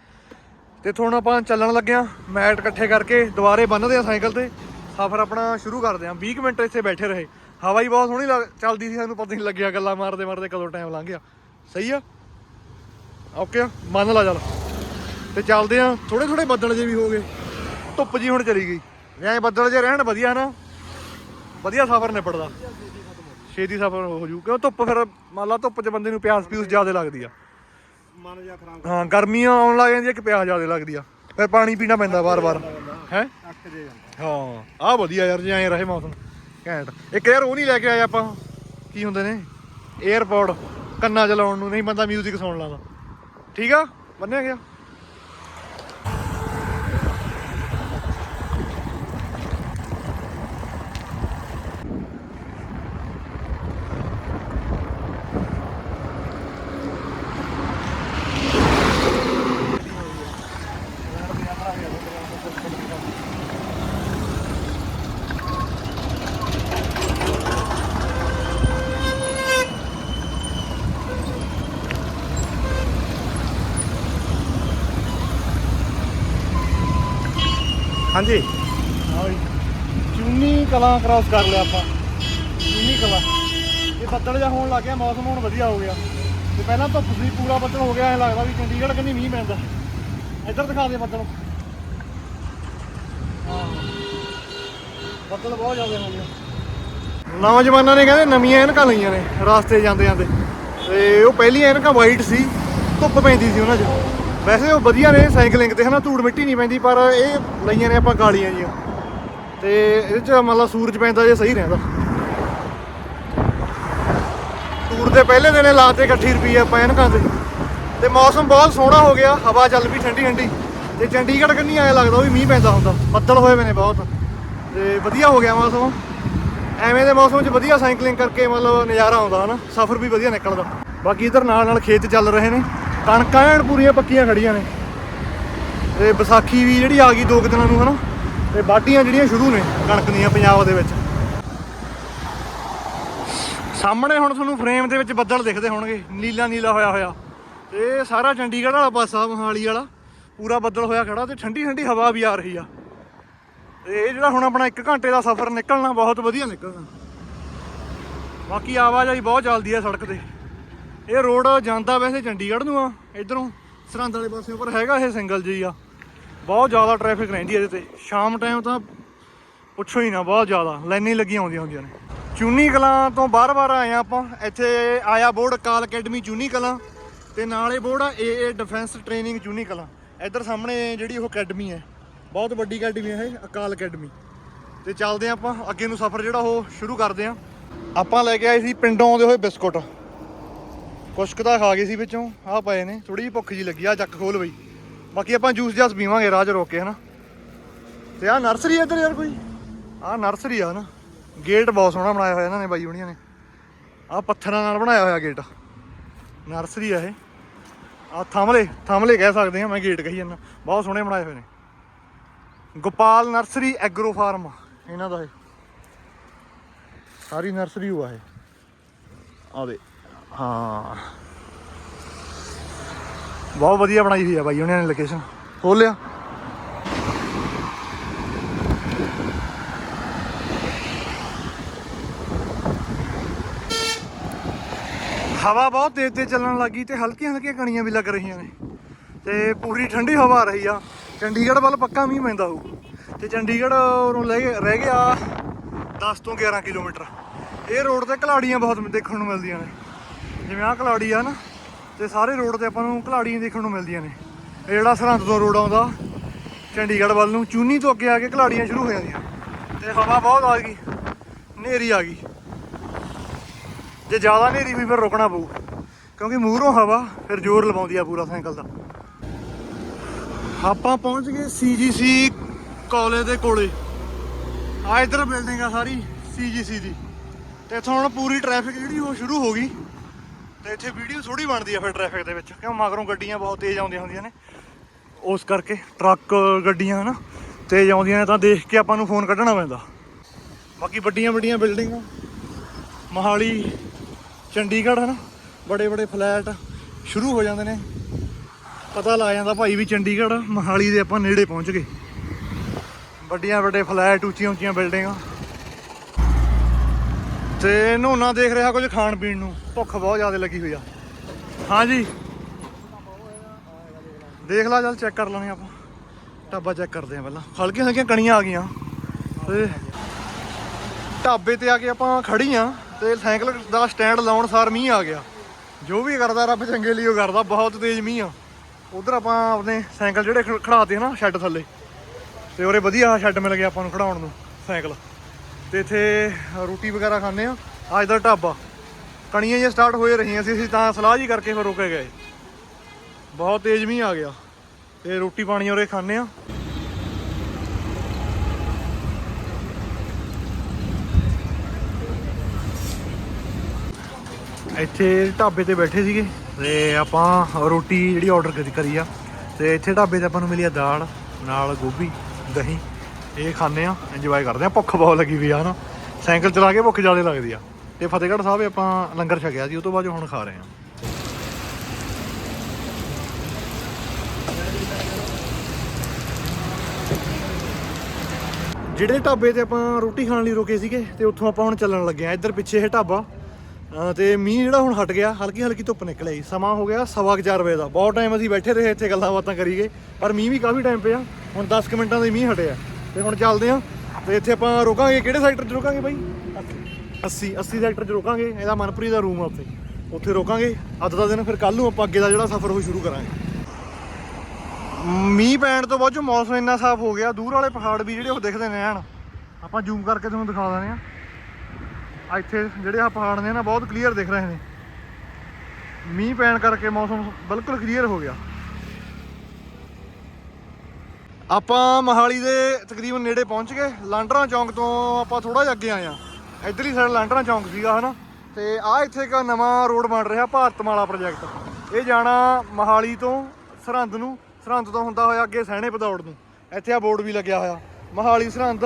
ਤੇ ਹੁਣ ਆਪਾਂ ਚੱਲਣ ਲੱਗਿਆ ਮੈਟ ਇਕੱਠੇ ਕਰਕੇ ਦੁਬਾਰੇ ਬੰਨਦੇ ਆ ਸਾਈਕਲ ਤੇ। ਸਫ਼ਰ ਆਪਣਾ ਸ਼ੁਰੂ ਕਰਦੇ ਆਂ 20 ਕੁ ਮਿੰਟ ਇੱਥੇ ਬੈਠੇ ਰਹੇ। ਹਵਾ ਹੀ ਬਹੁਤ ਸੋਹਣੀ ਲੱਗ- ਚੱਲਦੀ ਸੀ ਸਾਨੂੰ ਪਤਾ ਨਹੀਂ ਲੱਗਿਆ ਗੱਲਾਂ ਮਾਰਦੇ ਮਾਰਦੇ ਕਦੋਂ ਟਾਈਮ ਲੰਘ ਗਿਆ। ਸਹੀ ਆ? ਓਕੇ ਮੰਨ ਲਾ ਚੱਲ। ਤੇ ਚੱਲਦੇ ਆ ਥੋੜੇ ਥੋੜੇ ਬੱਦਲ ਜੇ ਵੀ ਹੋ ਗਏ। ਧੁੱਪ ਜੀ ਹੁਣ ਚਲੀ ਗਈ। ਐ ਬੱਦਲ ਜੇ ਰਹਿਣ ਵਧੀਆ ਨਾ। ਵਧੀਆ ਸਫ਼ਰ ਨਿਪੜਦਾ ਛੇਤੀ ਸਫ਼ਰ ਹੋ ਜੂ। ਕਿਉਂ ਧੁੱਪ ਫਿਰ ਮੰਨ ਲਾ ਧੁੱਪ 'ਚ ਬੰਦੇ ਨੂੰ ਪਿਆਸ ਪਿਊਸ ਜ਼ਿਆਦਾ ਲੱਗਦੀ ਆ। ਮਨ ਜਿਆ ਖਰਾਬ ਹਾਂ ਗਰਮੀਆਂ ਆਉਣ ਲੱਗ ਜਾਂਦੀਆਂ ਇੱਕ ਪਿਆਸ ਜ਼ਿਆਦਾ ਲੱਗਦੀ ਆ। ਫਿਰ ਪਾਣੀ ਪੀਣਾ ਪੈਂਦਾ ਵਾਰ-ਵਾਰ ਹੈ? ਹਾਂ ਆ ਵਧੀਆ ਯਾਰ ਜੇ ਐ ਰਹੇ ਮੌਸਮ। ਘੈਂਟ। ਇੱਕ ਯਾਰ ਉਹ ਨਹੀਂ ਲੈ ਕੇ ਆਏ ਆਪਾਂ। ਕੀ ਹੁੰਦੇ ਨੇ? 에어ਪੋਰਟ ਕੰਨਾਂ ਚ ਲਾਉਣ ਨੂੰ ਨਹੀਂ ਬੰਦਾ 뮤직 ਸੁਣ ਲਾਦਾ। ਠੀਕ ਆ? ਬੰਨਿਆ ਗਿਆ। ਹਾਂਜੀ। ਜੀ। ਚੁੰਨੀ ਕਲਾਂ ਕ੍ਰਾਸ ਕਰ ਲਿਆ ਆਪਾਂ। ਚੁੰਨੀ ਕਲਾਂ। ਇਹ ਬੱਦਲ ਜਿਹਾ ਹੋਣ ਲੱਗ ਗਿਆ ਮੌਸਮ ਹੁਣ ਵਧੀਆ ਹੋ ਗਿਆ। ਤੇ ਪਹਿਲਾਂ ਧੁੱਪ ਸੀ ਪੂਰਾ ਬੱਦਲ ਹੋ ਗਿਆ ਐ ਲੱਗਦਾ ਵੀ ਚੰਡੀਗੜ੍ਹ ਕੰਨੀ ਮੀਂਹ ਪੈਂਦਾ। ਇੱਧਰ ਦਿਖਾ ਦੇ ਬੱਦਲ। ਬੱਦਲ ਬਹੁਤ ਜ਼ਿਆਦਾ ਹੋ ਗਿਆ ਨੌਜਵਾਨਾਂ ਨੇ ਕਹਿੰਦੇ ਨਵੀਆਂ ਐਨਕਾਂ ਲਈਆਂ ਨੇ ਰਾਸਤੇ ਜਾਂਦੇ ਜਾਂਦੇ ਤੇ ਉਹ ਪਹਿਲੀਆਂ ਐਨਕਾਂ ਵਾਈਟ ਸੀ ਧੁੱਪ ਪੈਂਦੀ ਸੀ ਉਹਨਾਂ 'ਚ। ਵੈਸੇ ਉਹ ਵਧੀਆ ਨੇ ਸਾਈਕਲਿੰਗ ਤੇ, ਹਨਾ, ਧੂੜ ਮਿੱਟੀ ਨਹੀਂ ਪੈਂਦੀ, ਪਰ ਇਹ ਲਈਆਂ ਨੇ ਆਪਾਂ ਗਾਲੀਆਂ ਜੀਆਂ। ਤੇ ਇਹਦੇ 'ਚ ਮਤਲਬ ਸੂਰਜ ਪੈਂਦਾ ਜੇ ਸਹੀ ਰਹਿੰਦਾ। ਟੂਰ ਦੇ ਪਹਿਲੇ ਦਿਨੇ ਲਾਤੇ 31 ਰੁਪਏ ਆਪਾਂ ਐਨਕਾਂ ਤੇ। ਤੇ ਮੌਸਮ ਬਹੁਤ ਸੋਹਣਾ ਹੋ ਗਿਆ, ਹਵਾ ਚੱਲ ਪਈ ਠੰਡੀ ਠੰਡੀ। ਤੇ ਚੰਡੀਗੜ੍ਹ ਕੰਨੀ ਆਇਆ ਲੱਗਦਾ ਵੀ ਮੀਂਹ ਪੈਂਦਾ ਹੁੰਦਾ, ਬੱਦਲ ਹੋਏ ਹੋਏ ਨੇ ਬਹੁਤ। ਤੇ ਵਧੀਆ ਹੋ ਗਿਆ ਮੌਸਮ। ਐਵੇਂ ਦੇ ਮੌਸਮ 'ਚ ਵਧੀਆ ਸਾਈਕਲਿੰਗ ਕਰਕੇ ਮਤਲਬ ਨਜ਼ਾਰਾ ਆਉਂਦਾ, ਹਨਾ, ਸਫ਼ਰ ਵੀ ਵਧੀਆ ਨਿਕਲਦਾ। ਬਾਕੀ ਇਧਰ ਨਾਲ ਨਾਲ ਖੇਤ ਚੱਲ ਰਹੇ ਨੇ। ਕਣਕਾਂ ਐਨ ਪੂਰੀਆਂ ਪੱਕੀਆਂ ਖੜੀਆਂ ਨੇ। ਤੇ ਵਿਸਾਖੀ ਵੀ ਜਿਹੜੀ ਆ ਗਈ ਦੋ ਕੁ ਦਿਨਾਂ ਨੂੰ, ਹਨਾ? ਤੇ ਬਾਟੀਆਂ ਜਿਹੜੀਆਂ ਸ਼ੁਰੂ ਨੇ ਕਣਕ ਦੀਆਂ ਪੰਜਾਬ ਦੇ ਵਿੱਚ। ਸਾਹਮਣੇ ਹੁਣ ਤੁਹਾਨੂੰ ਫਰੇਮ ਦੇ ਵਿੱਚ ਬੱਦਲ ਦਿਖਦੇ ਹੋਣਗੇ। ਨੀਲਾ ਨੀਲਾ ਹੋਇਆ ਹੋਇਆ। ਤੇ ਇਹ ਸਾਰਾ ਚੰਡੀਗੜ੍ਹ ਵਾਲਾ ਪਾਸਾ, ਮੋਹਾਲੀ ਵਾਲਾ, ਪੂਰਾ ਬੱਦਲ ਹੋਇਆ ਖੜਾ ਤੇ ਠੰਡੀ ਠੰਡੀ ਹਵਾ ਵੀ ਆ ਰਹੀ ਆ। ਤੇ ਇਹ ਜਿਹੜਾ ਹੁਣ ਆਪਣਾ 1 ਘੰਟੇ ਦਾ ਸਫ਼ਰ ਨਿਕਲਣਾ, ਬਹੁਤ ਵਧੀਆ ਨਿਕਲਣਾ। ਬਾਕੀ ਆਵਾਜਾਈ ਬਹੁਤ ਚੱਲਦੀ ਆ ਸੜਕ ਤੇ। ਇਹ ਰੋਡ ਜਾਂਦਾ ਵੈਸੇ ਚੰਡੀਗੜ੍ਹ ਨੂੰ ਆ, ਇਧਰੋਂ ਸਰਹੰਦ ਵਾਲੇ ਪਾਸੇ ਉੱਪਰ ਹੈਗਾ ਇਹ ਸਿੰਗਲ ਜੀ ਆ। ਬਹੁਤ ਜ਼ਿਆਦਾ ਟ੍ਰੈਫਿਕ ਰਹਿੰਦੀ ਇਹਦੇ ਤੇ। ਸ਼ਾਮ ਟਾਈਮ ਤਾਂ ਪੁੱਛੋ ਹੀ ਨਾ, ਬਹੁਤ ਜ਼ਿਆਦਾ। ਲਾਈਨਾਂ ਲੱਗੀਆਂ ਆਉਂਦੀਆਂ ਹੁੰਦੀਆਂ ਨੇ। ਚੂਨੀ ਕਲਾਂ ਤੋਂ ਬਾਰ-ਬਾਰ ਆਏ ਆ ਆਪਾਂ। ਇੱਥੇ ਆਇਆ ਬੋਰਡ, ਕਾਲ ਅਕੈਡਮੀ ਚੂਨੀ ਕਲਾਂ ਤੇ ਨਾਲੇ ਬੋਰਡ ਆ ਏ ਡਿਫੈਂਸ ਟ੍ਰੇਨਿੰਗ ਚੂਨੀ ਕਲਾਂ। ਇੱਧਰ ਸਾਹਮਣੇ ਜਿਹੜੀ ਉਹ ਅਕੈਡਮੀ ਹੈ। ਬਹੁਤ ਵੱਡੀ ਅਕੈਡਮੀ ਹੈ ਇਹ, ਅਕਾਲ ਅਕੈਡਮੀ। ਤੇ ਚੱਲਦੇ ਆ ਆਪਾਂ। ਅੱਗੇ ਨੂੰ ਸਫ਼ਰ ਜਿਹੜਾ ਉਹ ਸ਼ੁਰੂ ਕਰਦੇ ਆ। ਆਪਾਂ ਲੈ ਕੇ ਆਏ ਸੀ ਪਿੰਡੋਂ ਆਉਂਦੇ ਹੋਏ ਬਿਸਕੁਟ। ਕੁਛ ਕੁ ਤਾਂ ਖਾ ਗਏ ਸੀ ਵਿੱਚੋਂ, ਆਹ ਪਏ ਨੇ ਥੋੜੀ ਜਿਹੀ ਭੁੱਖ ਜੀ ਲੱਗੀ ਆ ਚੱਕ ਖੋਲ ਬਈ। ਬਾਕੀ ਆਪਾਂ ਜੂਸ ਜਾਸ ਪੀਵਾਂਗੇ, ਰਾਹ 'ਚ ਰੋਕ ਕੇ, ਹਨਾ। ਤੇ ਆਹ ਨਰਸਰੀ ਇੱਧਰ ਯਾਰ ਕੋਈ? ਆਹ ਨਰਸਰੀ ਆ ਨਾ ਗੇਟ ਬਹੁਤ ਸੋਹਣਾ ਬਣਾਇਆ ਹੋਇਆ ਇਹਨਾਂ ਨੇ, ਬਾਈ ਹੁਣੀਆਂ ਨੇ। ਆਹ ਪੱਥਰਾਂ ਨਾਲ ਬਣਾਇਆ ਹੋਇਆ ਗੇਟ ਨਰਸਰੀ ਆ ਇਹ। ਆਹ ਥਮਲੇ ਥਮਲੇ ਕਹਿ ਸਕਦੇ ਹਾਂ, ਮੈਂ ਗੇਟ ਕਹੀ ਜਾਂਦਾ। ਬਹੁਤ ਸੋਹਣੇ ਬਣਾਏ ਹੋਏ ਨੇ। ਗੋਪਾਲ ਨਰਸਰੀ ਐਗਰੋ ਫਾਰਮ ਇਹਨਾਂ ਦਾ ਇਹ। ਸਾਰੀ ਨਰਸਰੀ ਹੋਆ ਇਹ। ਆਵੇ ਹਾਂ। ਬਹੁਤ ਵਧੀਆ ਬਣਾਈ ਹੋਈ ਆ ਬਾਈ, ਉਹਨਾਂ ਨੇ ਲੋਕੇਸ਼ਨ ਖੋਲ ਲਿਆ। ਹਵਾ ਬਹੁਤ ਤੇਜ਼ ਤੇਜ਼ ਚੱਲਣ ਲੱਗੀ ਤੇ ਹਲਕੀਆਂ ਹਲਕੀਆਂ ਕਣੀਆਂ ਵੀ ਲੱਗ ਰਹੀਆਂ ਨੇ। ਤੇ ਪੂਰੀ ਠੰਡੀ ਹਵਾ ਆ ਰਹੀ ਆ। ਚੰਡੀਗੜ੍ਹ ਵੱਲ ਪੱਕਾ ਮੀਂਹ ਪੈਂਦਾ ਹੋਊ। ਤੇ ਚੰਡੀਗੜ੍ਹ ਨੂੰ ਲੈ ਕੇ ਰਹਿ ਗਿਆ 10 ਤੋਂ 11 ਕਿਲੋਮੀਟਰ। ਇਹ ਰੋਡ ਤੇ ਘਲਾੜੀਆਂ ਬਹੁਤ ਦੇਖਣ ਨੂੰ ਮਿਲਦੀਆਂ ਨੇ। ਜਿਵੇਂ ਆਹ ਘਲਾੜੀ ਆ ਨਾ, ਤੇ ਸਾਰੇ ਰੋਡ ਤੇ ਆਪਾਂ ਨੂੰ ਕਲਾੜੀਆਂ ਦੇਖਣ ਨੂੰ ਮਿਲਦੀਆਂ ਨੇ। ਇਹ ਜਿਹੜਾ ਸਰਹੰਦ ਤੋਂ ਰੋਡ ਆਉਂਦਾ, ਚੰਡੀਗੜ੍ਹ ਵੱਲ ਨੂੰ, ਚੂਨੀ ਤੋਂ ਅੱਗੇ ਆ ਕੇ ਕਲਾੜੀਆਂ ਸ਼ੁਰੂ ਹੋ ਜਾਂਦੀਆਂ। ਤੇ ਹਵਾ ਬਹੁਤ ਆ ਗਈ, ਹਨੇਰੀ ਆ ਗਈ। ਜੇ ਜ਼ਿਆਦਾ ਹਨੇਰੀ ਵੀ ਫਿਰ ਰੁਕਣਾ ਪਊ, ਕਿਉਂਕਿ ਮੂਹਰੋਂ ਹਵਾ ਫਿਰ ਜ਼ੋਰ ਲਵਾਉਂਦੀ ਆ ਪੂਰਾ ਸਾਈਕਲ ਦਾ। ਆਪਾਂ ਪਹੁੰਚ ਗਏ ਸੀਜੀਸੀ ਕਾਲਜ ਦੇ ਕੋਲੇ। ਆ ਇਧਰ ਬਿਲਡਿੰਗ ਆ ਸਾਰੀ ਸੀਜੀਸੀ ਦੀ। ਤੇ ਇੱਥੋਂ ਹੁਣ ਪੂਰੀ ਟ੍ਰੈਫਿਕ ਜਿਹੜੀ ਉਹ ਸ਼ੁਰੂ ਹੋ ਗਈ। ਤੇ ਇੱਥੇ ਵੀਡੀਓ ਥੋੜੀ ਬਣਦੀ ਆ ਫਿਰ ਟ੍ਰੈਫਿਕ ਦੇ ਵਿੱਚ, ਕਿਉਂ ਮਗਰੋਂ ਗੱਡੀਆਂ ਬਹੁਤ ਤੇਜ਼ ਆਉਂਦੀਆਂ ਹੁੰਦੀਆਂ ਨੇ। ਉਸ ਕਰਕੇ ਟਰੱਕ ਗੱਡੀਆਂ, ਹਨਾ, ਤੇਜ਼ ਆਉਂਦੀਆਂ ਨੇ ਤਾਂ ਦੇਖ ਕੇ ਆਪਾਂ ਨੂੰ ਫੋਨ ਕੱਢਣਾ ਪੈਂਦਾ। ਬਾਕੀ ਵੱਡੀਆਂ ਵੱਡੀਆਂ ਬਿਲਡਿੰਗਾਂ ਮੋਹਾਲੀ, ਚੰਡੀਗੜ੍ਹ, ਹਨ, ਬੜੇ ਬੜੇ ਫਲੈਟ ਸ਼ੁਰੂ ਹੋ ਜਾਂਦੇ ਨੇ। ਪਤਾ ਲੱਗ ਜਾਂਦਾ ਭਾਈ ਵੀ ਚੰਡੀਗੜ੍ਹ, ਮੋਹਾਲੀ ਦੇ ਆਪਾਂ ਨੇੜੇ ਪਹੁੰਚ ਗਏ। ਵੱਡੀਆਂ ਵੱਡੇ ਫਲੈਟ ਉੱਚੀਆਂ ਉੱਚੀਆਂ ਬਿਲਡਿੰਗਾਂ ਤੇ ਨੋਨਾ ਦੇਖ ਰਿਹਾ ਕੁਝ ਖਾਣ ਪੀਣ ਨੂੰ। ਭੁੱਖ ਬਹੁਤ ਜ਼ਿਆਦਾ ਲੱਗੀ ਹੋਈ ਆ। ਹਾਂਜੀ। ਦੇਖ ਲਾ, ਚੱਲ ਚੈੱਕ ਕਰ ਲੈਣੇ ਆਪਾਂ। ਢਾਬਾ ਚੈੱਕ ਕਰਦੇ ਆ ਪਹਿਲਾਂ। ਹਲਕੀਆਂ ਹਲਕੀਆਂ ਕਣੀਆਂ ਆ ਗਈਆਂ। ਤੇ ਢਾਬੇ ਤੇ ਆ ਕੇ ਆਪਾਂ ਖੜੀ ਆ ਤੇ ਸਾਈਕਲ ਦਾ ਸਟੈਂਡ ਲਾਉਣ ਸਾਰ ਮੀਂਹ ਆ ਗਿਆ। ਜੋ ਵੀ ਕਰਦਾ ਰੱਬ ਚੰਗੇ ਲਈ ਉਹ ਕਰਦਾ, ਬਹੁਤ ਤੇਜ਼ ਮੀਂਹ ਆ। ਉਧਰ ਆਪਾਂ ਆਪਣੇ ਸਾਈਕਲ ਜਿਹੜੇ ਖੜਾਤੇ ਨਾ ਸ਼ੈੱਡ ਥੱਲੇ, ਤੇ ਉਰੇ ਵਧੀਆ ਸ਼ੈੱਡ ਮਿਲ ਗਿਆ ਆਪਾਂ ਨੂੰ ਖੜਾਉਣ ਨੂੰ, ਸਾਈਕਲ। ਤੇ ਇੱਥੇ ਰੋਟੀ ਵਗੈਰਾ ਖਾਂਦੇ ਆ ਅੱਜ ਦਾ ਢਾਬਾ। ਕਣੀਆਂ ਜਿਹੀਆਂ ਸਟਾਰਟ ਹੋਏ ਰਹੀਆਂ ਸੀ, ਅਸੀਂ ਤਾਂ ਸਲਾਹ ਜੀ ਕਰਕੇ ਫਿਰ ਰੁਕੇ ਗਏ। ਬਹੁਤ ਤੇਜ਼ ਮੀਂਹ ਆ ਗਿਆ। ਤੇ ਰੋਟੀ ਪਾਣੀ ਉਰੇ ਖਾਂਦੇ ਆ ਇੱਥੇ ਢਾਬੇ ਤੇ ਬੈਠੇ ਸੀਗੇ। ਤੇ ਆਪਾਂ ਰੋਟੀ ਜਿਹੜੀ ਆਰਡਰ ਕਰੀ ਆ। ਤੇ ਇੱਥੇ ਢਾਬੇ ਤੇ ਆਪਾਂ ਨੂੰ ਮਿਲੀ ਆ ਦਾਲ, ਨਾਲ ਗੋਭੀ, ਦਹੀਂ। ਇਹ ਖਾਂਦੇ ਆ ਇੰਜੋਏ ਕਰਦੇ ਆ, ਭੁੱਖ ਬਹੁਤ ਲੱਗੀ ਵੀ ਆ ਨਾ ਸਾਈਕਲ ਚਲਾ ਕੇ ਭੁੱਖ ਜ਼ਿਆਦਾ ਲੱਗਦੀ ਆ। ਤੇ ਫਤਿਹਗੜ੍ਹ ਸਾਹਿਬ ਆਪਾਂ ਲੰਗਰ ਛਕਿਆ ਸੀ, ਉਹ ਤੋਂ ਬਾਅਦ ਹੁਣ ਖਾ ਰਹੇ ਆ। ਜਿਹੜੇ ਢਾਬੇ ਤੇ ਆਪਾਂ ਰੋਟੀ ਖਾਣ ਲਈ ਰੁਕੇ ਸੀਗੇ, ਤੇ ਉੱਥੋਂ ਆਪਾਂ ਹੁਣ ਚੱਲਣ ਲੱਗੇ ਆ। ਇੱਧਰ ਪਿੱਛੇ ਇਹ ਢਾਬਾ, ਅਹ ਤੇ ਮੀਂਹ ਜਿਹੜਾ ਹੁਣ ਹਟ ਗਿਆ ਹਲਕੀ ਹਲਕੀ ਧੁੱਪ ਨਿਕਲ ਆਈ। ਸਮਾਂ ਹੋ ਗਿਆ ਸਵਾ ਕੁ ਚਾਰ ਵਜੇ ਦਾ। ਬਹੁਤ ਟਾਈਮ ਅਸੀਂ ਬੈਠੇ ਰਹੇ ਇੱਥੇ ਗੱਲਾਂ ਬਾਤਾਂ ਕਰੀਏ, ਪਰ ਮੀਂਹ ਵੀ ਕਾਫੀ ਟਾਈਮ ਪਿਆ। ਹੁਣ 10 ਕੁ ਮਿੰਟਾਂ ਦਾ ਮੀਂਹ ਹਟਿਆ ਤੇ ਹੁਣ ਚੱਲਦੇ ਆ ਤੇ ਇੱਥੇ ਆਪਾਂ ਰੁਕਾਂਗੇ, ਕਿਹੜੇ ਸੈਕਟਰ 'ਚ ਰੁਕਾਂਗੇ ਬਾਈ? 80 80 ਸੈਕਟਰ 'ਚ ਰੁਕਾਂਗੇ, ਇਹਦਾ ਮਨਪ੍ਰੀਤ ਦਾ ਰੂਮ ਆ ਉੱਥੇ। ਉੱਥੇ ਰੁਕਾਂਗੇ ਅੱਜ ਦਾ ਦਿਨ, ਫਿਰ ਕੱਲ ਨੂੰ ਆਪਾਂ ਅੱਗੇ ਦਾ ਜਿਹੜਾ ਸਫ਼ਰ ਉਹ ਸ਼ੁਰੂ ਕਰਾਂਗੇ। ਮੀਂਹ ਪੈਣ ਤੋਂ ਬਾਅਦ ਜੋ ਮੌਸਮ ਇੰਨਾ ਸਾਫ਼ ਹੋ ਗਿਆ, ਦੂਰ ਵਾਲੇ ਪਹਾੜ ਵੀ ਜਿਹੜੇ ਉਹ ਦਿਖਦੇ ਨੇ ਐਨ। ਆਪਾਂ ਜ਼ੂਮ ਕਰਕੇ ਤੁਹਾਨੂੰ ਦਿਖਾ ਦਿੰਦੇ ਆ ਆ ਇੱਥੇ ਜਿਹੜੇ ਆ ਪਹਾੜ ਨੇ ਨਾ, ਬਹੁਤ ਕਲੀਅਰ ਦਿਖ ਰਹੇ ਨੇ। ਮੀਂਹ ਪੈਣ ਕਰਕੇ ਮੌਸਮ ਬਿਲਕੁਲ ਕਲੀਅਰ ਹੋ ਗਿਆ। ਆਪਾਂ ਮਹਾਲੀ ਦੇ ਤਕਰੀਬਨ ਨੇੜੇ ਪਹੁੰਚ ਗਏ। ਲਾਂਡਰਾ ਚੌਂਕ ਤੋਂ ਆਪਾਂ ਥੋੜਾ ਜਿਹਾ ਅੱਗੇ ਆਏ ਆ ਇਧਰਲੀ ਸਾਈਡ ਲਾਂਡਰਾਂ ਚੌਂਕ ਸੀਗਾ, ਹਨਾ? ਤੇ ਆ ਇੱਥੇ ਇੱਕ ਨਵਾਂ ਰੋਡ ਬਣ ਰਿਹਾ ਭਾਰਤਮਾਲਾ ਪ੍ਰੋਜੈਕਟ ਇਹ ਜਾਣਾ ਮਹਾਲੀ ਤੋਂ ਸਰਹੰਦ ਨੂੰ। ਸਰਹੰਦ ਤੋਂ ਹੁੰਦਾ ਹੋਇਆ ਅੱਗੇ ਸਹਿਣੇ ਪਦੌੜ ਨੂੰ। ਇੱਥੇ ਆ ਬੋਰਡ ਵੀ ਲੱਗਿਆ ਹੋਇਆ। Mohali Sirhind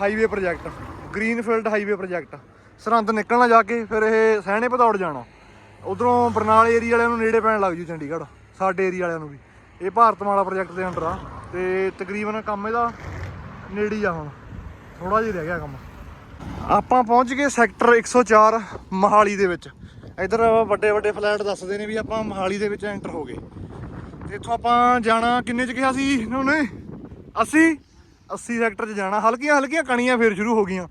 highway project greenfield highway project Sirhind ਨਿਕਲਣਾ ਜਾ ਕੇ, ਫਿਰ ਇਹ ਸਹਿਣੇ ਪਦੌੜ ਜਾਣਾ। ਉਧਰੋਂ ਬਰਨਾਲੇ ਏਰੀਆ ਵਾਲਿਆਂ ਨੂੰ ਨੇੜੇ ਪੈਣ ਲੱਗ ਜੂ ਚੰਡੀਗੜ੍ਹ। ਸਾਡੇ ਏਰੀਆ ਵਾਲਿਆਂ ਨੂੰ ਵੀ। ਇਹ ਭਾਰਤਮਾਲਾ ਪ੍ਰੋਜੈਕਟ ਦੇ ਅੰਡਰ ਆ ਤੇ ਤਕਰੀਬਨ ਕੰਮ ਇਹਦਾ ਨੇੜੇ ਹੀ ਆ ਹੁਣ। ਥੋੜਾ ਜਿਹਾ ਰਹਿ ਗਿਆ ਕੰਮ। ਆਪਾਂ ਪਹੁੰਚ ਗਏ ਸੈਕਟਰ 104 ਮਹਾਲੀ ਦੇ ਵਿੱਚ। ਇਧਰ ਵੱਡੇ ਵੱਡੇ ਫਲੈਟ ਦੱਸਦੇ ਨੇ ਵੀ ਆਪਾਂ ਮਹਾਲੀ ਦੇ ਵਿੱਚ ਐਂਟਰ ਹੋ ਗਏ। ਤੇ ਇੱਥੋਂ ਆਪਾਂ ਜਾਣਾ ਕਿੰਨੇ ਚ ਕਿਹਾ ਸੀ ਇਹਨਾਂ ਨੇ 80 80 ਸੈਕਟਰ 'ਚ ਜਾਣਾ। ਹਲਕੀਆਂ ਹਲਕੀਆਂ ਕਣੀਆਂ ਫੇਰ ਸ਼ੁਰੂ ਹੋ ਗਈਆਂ।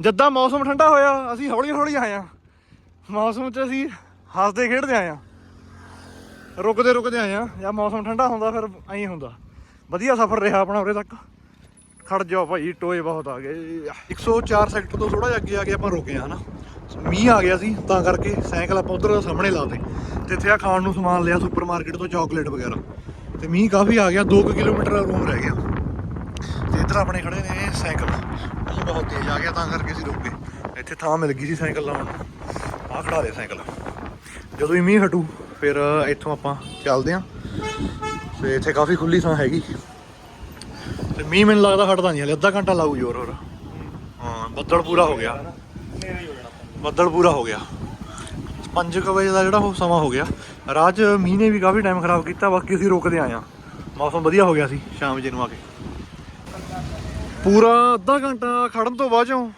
ਜਦਾਂ ਮੌਸਮ ਠੰਡਾ ਹੋਇਆ, ਅਸੀਂ ਹੌਲੀ ਹੌਲੀ ਆਏ ਆ ਮੌਸਮ 'ਚ ਅਸੀਂ ਹੱਸਦੇ ਖੇਡਦੇ ਆਏ ਆ ਰੁਕਦੇ ਰੁਕਦੇ ਆਏ ਆ, ਜਾਂ ਮੌਸਮ ਠੰਡਾ ਹੁੰਦਾ ਫਿਰ ਐਂ ਹੁੰਦਾ। ਵਧੀਆ ਸਫ਼ਰ ਰਿਹਾ ਆਪਣਾ ਉਰੇ ਤੱਕ। ਖੜ ਜਾਓ ਭਾਈ, ਟੋਏ ਬਹੁਤ ਆ ਗਏ। 104 ਸੈਕਟਰ ਤੋਂ ਥੋੜਾ ਜਿਹਾ ਅੱਗੇ ਆ ਕੇ ਆਪਾਂ ਰੁਕੇ ਆ, ਹਨਾ। ਮੀਂਹ ਆ ਗਿਆ ਸੀ, ਤਾਂ ਕਰਕੇ ਸਾਈਕਲ ਆਪਾਂ ਉਧਰ ਸਾਹਮਣੇ ਲਾਤੇ ਤੇ ਇੱਥੇ ਆ ਖਾਣ ਨੂੰ ਸਮਾਨ ਲਿਆ, ਸੁਪਰਮਾਰਕਟ ਤੋਂ ਚਾਕਲੇਟ ਵਗੈਰਾ। ਤੇ ਮੀਂਹ ਕਾਫੀ ਆ ਗਿਆ 2 ਕਿਲੋਮੀਟਰ ਦਾ ਰੂਮ ਰਹਿ ਗਿਆ। ਤੇ ਇੱਧਰ ਆਪਣੇ ਖੜੇ ਨੇ ਸਾਈਕਲ। ਮੀਂਹ ਬਹੁਤ ਤੇਜ਼ ਆ ਗਿਆ, ਤਾਂ ਕਰਕੇ ਅਸੀਂ ਰੁਕ ਗਏ। ਇੱਥੇ ਥਾਂ ਮਿਲ ਗਈ ਸੀ ਸਾਈਕਲ ਲਾਉਣ। ਨੂੰ ਆਹ ਖੜਾ ਦੇ ਸਾਈਕਲ। ਜਦੋਂ ਹੀ ਮੀਂਹ ਹਟੂ ਫਿਰ ਇੱਥੋਂ ਆਪਾਂ ਚੱਲਦੇ ਆਂ ਤੇ ਇੱਥੇ ਕਾਫੀ ਖੁੱਲੀ ਥਾਂ ਹੈਗੀ। ਤੇ ਮੀਂਹ ਮੈਨੂੰ ਲੱਗਦਾ ਹਟਦਾ ਨਹੀਂ ਹਲੇ, ਅੱਧਾ ਘੰਟਾ ਲਾਊ ਜ਼ੋਰ ਹੋਰ। ਹਾਂ, ਬੱਦਲ ਪੂਰਾ ਹੋ ਗਿਆ। ਬੱਦਲ ਪੂਰਾ ਹੋ ਗਿਆ। 5 ਵਜੇ ਦਾ ਜਿਹੜਾ ਉਹ ਸਮਾਂ ਹੋ ਗਿਆ। ਰਾਜ, ਮੀਂਹ ਨੇ ਵੀ ਕਾਫੀ ਟਾਈਮ ਖਰਾਬ ਕੀਤਾ, ਬਾਕੀ ਅਸੀਂ ਰੁਕਦੇ ਆਏ ਆ ਮੌਸਮ ਵਧੀਆ ਹੋ ਗਿਆ ਸੀ, ਸ਼ਾਮ ਜੇ ਨੂੰ ਆ ਕੇ। ਪੂਰਾ ਅੱਧਾ ਘੰਟਾ ਖੜਨ ਤੋਂ ਬਾਅਦ ਚੋਂ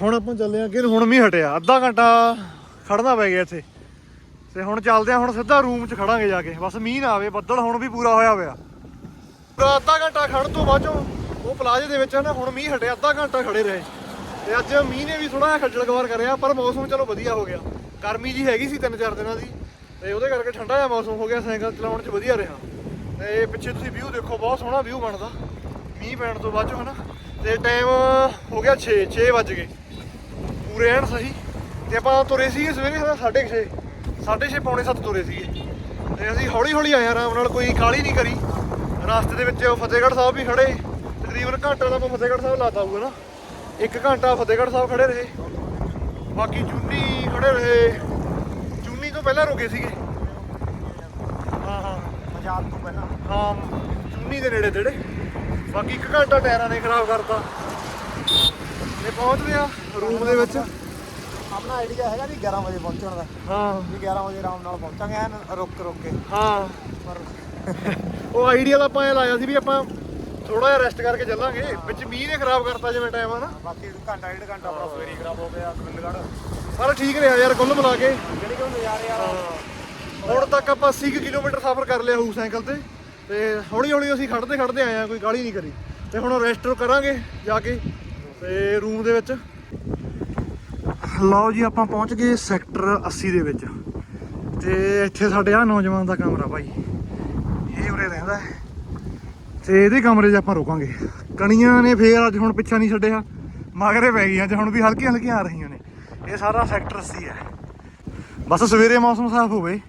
ਹੁਣ ਆਪਾਂ ਚੱਲੇ ਆ ਕਿ ਹੁਣ ਮੀਂਹ ਹਟਿਆ। ਅੱਧਾ ਘੰਟਾ ਖੜਨਾ ਪੈ ਗਿਆ ਇੱਥੇ। ਤੇ ਹੁਣ ਚੱਲਦੇ ਆ ਹੁਣ ਸਿੱਧਾ ਰੂਮ 'ਚ ਖੜਾਂਗੇ ਜਾ ਕੇ। ਬਸ ਮੀਂਹ ਨਾ ਆਵੇ, ਬੱਦਲ ਹੁਣ ਵੀ ਪੂਰਾ ਹੋਇਆ ਹੋਇਆ ਪੂਰਾ ਅੱਧਾ ਘੰਟਾ ਖੜਨ ਤੋਂ ਬਾਅਦ ਚੋਂ ਉਹ ਪਲਾਜ਼ੇ ਦੇ ਵਿੱਚ ਨਾ ਹੁਣ ਮੀਂਹ ਹਟਿਆ, ਅੱਧਾ ਘੰਟਾ ਖੜੇ ਰਹੇ। ਤੇ ਅੱਜ ਮੀਂਹ ਨੇ ਵੀ ਥੋੜਾ ਜਿਹਾ ਖੱਜਲ ਖਵਾਰ ਕਰਿਆ, ਪਰ ਮੌਸਮ ਚਲੋ ਵਧੀਆ ਹੋ ਗਿਆ। ਗਰਮੀ ਜੀ ਹੈਗੀ ਸੀ ਤਿੰਨ ਚਾਰ ਦਿਨਾਂ ਦੀ, ਤੇ ਉਹਦੇ ਕਰਕੇ ਠੰਡਾ ਜਿਹਾ ਮੌਸਮ ਹੋ ਗਿਆ, ਸਾਈਕਲ ਚਲਾਉਣ 'ਚ ਵਧੀਆ ਰਿਹਾ। ਤੇ ਪਿੱਛੇ ਤੁਸੀਂ ਵਿਊ ਦੇਖੋ, ਬਹੁਤ ਸੋਹਣਾ ਵਿਊ ਬਣਦਾ। ਮੀਂਹ ਪੈਣ ਤੋਂ ਬਾਅਦ ਚੋਂ ਹਨਾ, ਤੇ ਟਾਈਮ ਹੋ ਗਿਆ 6 6 ਵੱਜ ਗਏ। ਪੂਰੇ ਐਨ ਸਹੀ। ਤੇ ਆਪਾਂ ਤੁਰੇ ਸੀਗੇ ਸਵੇਰੇ 6:30 6:30 ਪੌਣੇ 7 ਤੁਰੇ ਸੀਗੇ। ਤੇ ਅਸੀਂ ਹੌਲੀ ਹੌਲੀ ਆਏ ਆਰਾਮ ਨਾਲ ਕੋਈ ਕਾਲੀ ਨਹੀਂ ਕਰੀ। ਰਸਤੇ ਦੇ ਵਿੱਚ ਫਤਿਹਗੜ੍ਹ ਸਾਹਿਬ ਵੀ ਖੜੇ। ਤਕਰੀਬਨ ਘੰਟਾ ਦਾ ਆਪਾਂ ਫਤਿਹਗੜ੍ਹ ਸਾਹਿਬ ਲਾਤਾ ਹੋਊਗਾ ਨਾ। ਇੱਕ ਘੰਟਾ ਫਤਿਹਗੜ੍ਹ ਸਾਹਿਬ ਖੜੇ ਰਹੇ। ਬਾਕੀ ਚੁੰਨੀ ਖੜੇ ਰਹੇ। ਚੁੰਨੀ ਤੋਂ ਪਹਿਲਾਂ ਰੁਕੇ ਸੀਗੇ। ਹਾਂ ਹਾਂ। ਪੰਜਾਬ ਤੋਂ ਪਹਿਲਾਂ। ਹਾਂ ਚੁੰਨੀ ਦੇ ਨੇੜੇ ਤੇੜੇ। ਬਾਕੀ ਇੱਕ ਘੰਟਾ ਟਾਇਰਾਂ ਨੇ ਖਰਾਬ ਕਰਤਾ। ਤੇ ਪਹੁੰਚਦੇ ਆ ਰੂਮ ਦੇ ਵਿੱਚ। ਆਪਣਾ ਆਈਡੀਆ ਹੈਗਾ ਵੀ 11 ਵਜੇ ਪਹੁੰਚਣ ਦਾ। ਹਾਂ। ਵੀ 11 ਵਜੇ ਆਰਾਮ ਨਾਲ ਪਹੁੰਚਾਂਗੇ ਐਨ ਰੁਕ ਰੁਕ ਕੇ। ਹਾਂ। ਪਰ ਉਹ ਆਈਡੀਆ ਦਾ ਆਪਾਂ ਇਹ ਲਾਇਆ ਸੀ ਵੀ ਆਪਾਂ ਥੋੜਾ ਜਿਹਾ ਰੈਸਟ ਕਰਕੇ ਚੱਲਾਂਗੇ। ਵਿੱਚ ਮੀਂਹ ਨੇ ਖਰਾਬ ਕਰਤਾ ਜਿਵੇਂ ਟਾਈਮ ਆ ਨਾ। ਬਾਕੀ ਘੰਟਾ ਡੇਢ ਘੰਟਾ ਆਪਣਾ ਸਵੇਰੀ ਖਰਾਬ ਹੋ ਗਿਆ ਗੋਬਿੰਦਗੜ੍ਹ ਪਰ ਠੀਕ ਰਿਹਾ ਯਾਰ ਕੁੱਲ ਮਿਲਾ ਕੇ। ਜਿਹੜੇ ਕਿਉਂ ਨਜ਼ਾਰੇ ਆ। ਹੁਣ ਤੱਕ ਆਪਾਂ 80 ਕੁ ਕਿਲੋਮੀਟਰ ਸਫ਼ਰ ਕਰ ਲਿਆ ਹੋਊ ਸਾਈਕਲ ਤੇ। ਤੇ ਹੌਲੀ ਹੌਲੀ ਅਸੀਂ ਖੜਦੇ ਖੜਦੇ ਆਏ ਆ ਕੋਈ ਗਾਲੀ ਨਹੀਂ ਕਰੀ। ਤੇ ਹੁਣ ਰੈਸਟ ਕਰਾਂਗੇ ਜਾ ਕੇ ਤੇ ਰੂਮ ਦੇ ਵਿੱਚ। ਲਓ ਜੀ, ਆਪਾਂ ਪਹੁੰਚ ਗਏ ਸੈਕਟਰ 80 ਦੇ ਵਿੱਚ। ਤੇ ਇੱਥੇ ਸਾਡੇ ਆ ਨੌਜਵਾਨ ਦਾ ਕਮਰਾ ਭਾਈ। ਇਹ ਉਰੇ ਰਹਿੰਦਾ ਹੈ। ਤੇ ਇਹਦੇ ਕਮਰੇ 'ਚ ਆਪਾਂ ਰੁਕਾਂਗੇ। ਕਣੀਆਂ ਨੇ ਫੇਰ ਅੱਜ ਹੁਣ ਪਿੱਛਾ ਨਹੀਂ ਛੱਡਿਆ। ਮਗਰੇ ਪੈ ਗਈਆਂ ਤੇ ਹੁਣ ਵੀ ਹਲਕੀਆਂ ਹਲਕੀਆਂ ਆ ਰਹੀਆਂ ਨੇ। ਇਹ ਸਾਰਾ ਸੈਕਟਰ 80 ਹੈ। ਬਸ ਸਵੇਰੇ ਮੌਸਮ ਸਾਫ਼ ਹੋਵੇ।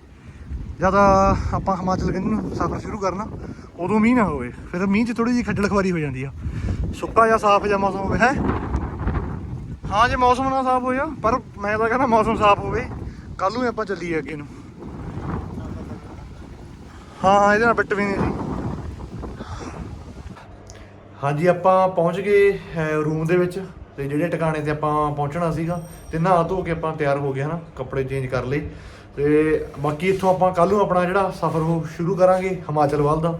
ਜਦ ਆਪਾਂ ਹਿਮਾਚਲ ਕੰਨੀ ਨੂੰ ਸਫ਼ਰ ਸ਼ੁਰੂ ਕਰਨਾ, ਉਦੋਂ ਮੀਂਹ ਨਾ ਹੋਵੇ। ਫਿਰ ਮੀਂਹ 'ਚ ਥੋੜੀ ਜਿਹੀ ਖੱਜਲ ਖਵਾਰੀ ਹੋ ਜਾਂਦੀ ਆ। ਸੁੱਕਾ ਜਾਂ ਸਾਫ਼ ਜਾਂ ਮੌਸਮ ਹੋਵੇ, ਹੈ? ਹਾਂ ਜੇ, ਮੌਸਮ ਨਾ ਸਾਫ਼ ਹੋਇਆ, ਪਰ ਮੈਂ ਤਾਂ ਕਹਿੰਦਾ ਮੌਸਮ ਸਾਫ਼ ਹੋਵੇ। ਕੱਲ ਨੂੰ ਆਪਾਂ ਚੱਲੀਏ ਅੱਗੇ ਨੂੰ। ਹਾਂ ਹਾਂ, ਇਹਦੇ ਨਾਲ ਬਿੱਟ ਵੀ ਨਹੀਂ ਸੀ। ਹਾਂਜੀ, ਆਪਾਂ ਪਹੁੰਚ ਗਏ ਰੂਮ ਦੇ ਵਿੱਚ। ਤੇ ਜਿਹੜੇ ਟਿਕਾਣੇ ਤੇ ਆਪਾਂ ਪਹੁੰਚਣਾ ਸੀਗਾ, ਤੇ ਨਹਾ ਧੋ ਕੇ ਆਪਾਂ ਤਿਆਰ ਹੋ ਗਏ, ਹਨਾ, ਕੱਪੜੇ ਚੇਂਜ ਕਰ ਲਏ। ਤੇ ਬਾਕੀ ਇੱਥੋਂ ਆਪਾਂ ਕੱਲ ਨੂੰ ਆਪਣਾ ਜਿਹੜਾ ਸਫ਼ਰ ਉਹ ਸ਼ੁਰੂ ਕਰਾਂਗੇ, ਹਿਮਾਚਲ ਵੱਲ ਦਾ।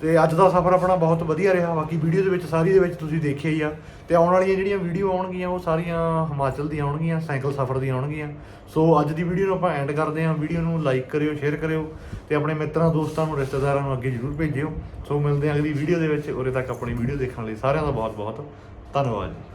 ਤੇ ਅੱਜ ਦਾ ਸਫ਼ਰ ਆਪਣਾ ਬਹੁਤ ਵਧੀਆ ਰਿਹਾ, ਬਾਕੀ ਵੀਡੀਓ ਦੇ ਵਿੱਚ, ਸਾਰੀ ਦੇ ਵਿੱਚ ਤੁਸੀਂ ਦੇਖਿਆ ਹੀ ਆ। ਤੇ ਆਉਣ ਵਾਲੀਆਂ ਜਿਹੜੀਆਂ ਵੀਡੀਓ ਆਉਣਗੀਆਂ, ਉਹ ਸਾਰੀਆਂ ਹਿਮਾਚਲ ਦੀਆਂ ਆਉਣਗੀਆਂ, ਸਾਈਕਲ ਸਫ਼ਰ ਦੀਆਂ ਆਉਣਗੀਆਂ। ਸੋ ਅੱਜ ਦੀ ਵੀਡੀਓ ਨੂੰ ਆਪਾਂ ਐਂਡ ਕਰਦੇ ਹਾਂ। ਵੀਡੀਓ ਨੂੰ ਲਾਈਕ ਕਰਿਓ ਸ਼ੇਅਰ ਕਰਿਓ ਤੇ ਆਪਣੇ ਮਿੱਤਰਾਂ, ਦੋਸਤਾਂ ਨੂੰ, ਰਿਸ਼ਤੇਦਾਰਾਂ ਨੂੰ ਅੱਗੇ ਜਰੂਰ ਭੇਜਿਓ। ਸੋ ਮਿਲਦੇ ਹਾਂ ਅਗਲੀ ਵੀਡੀਓ ਦੇ ਵਿੱਚ। ਉਰੇ ਤੱਕ ਆਪਣੀ ਵੀਡੀਓ ਦੇਖਣ ਲਈ ਸਾਰਿਆਂ ਦਾ ਬਹੁਤ ਬਹੁਤ ਧੰਨਵਾਦ ਜੀ।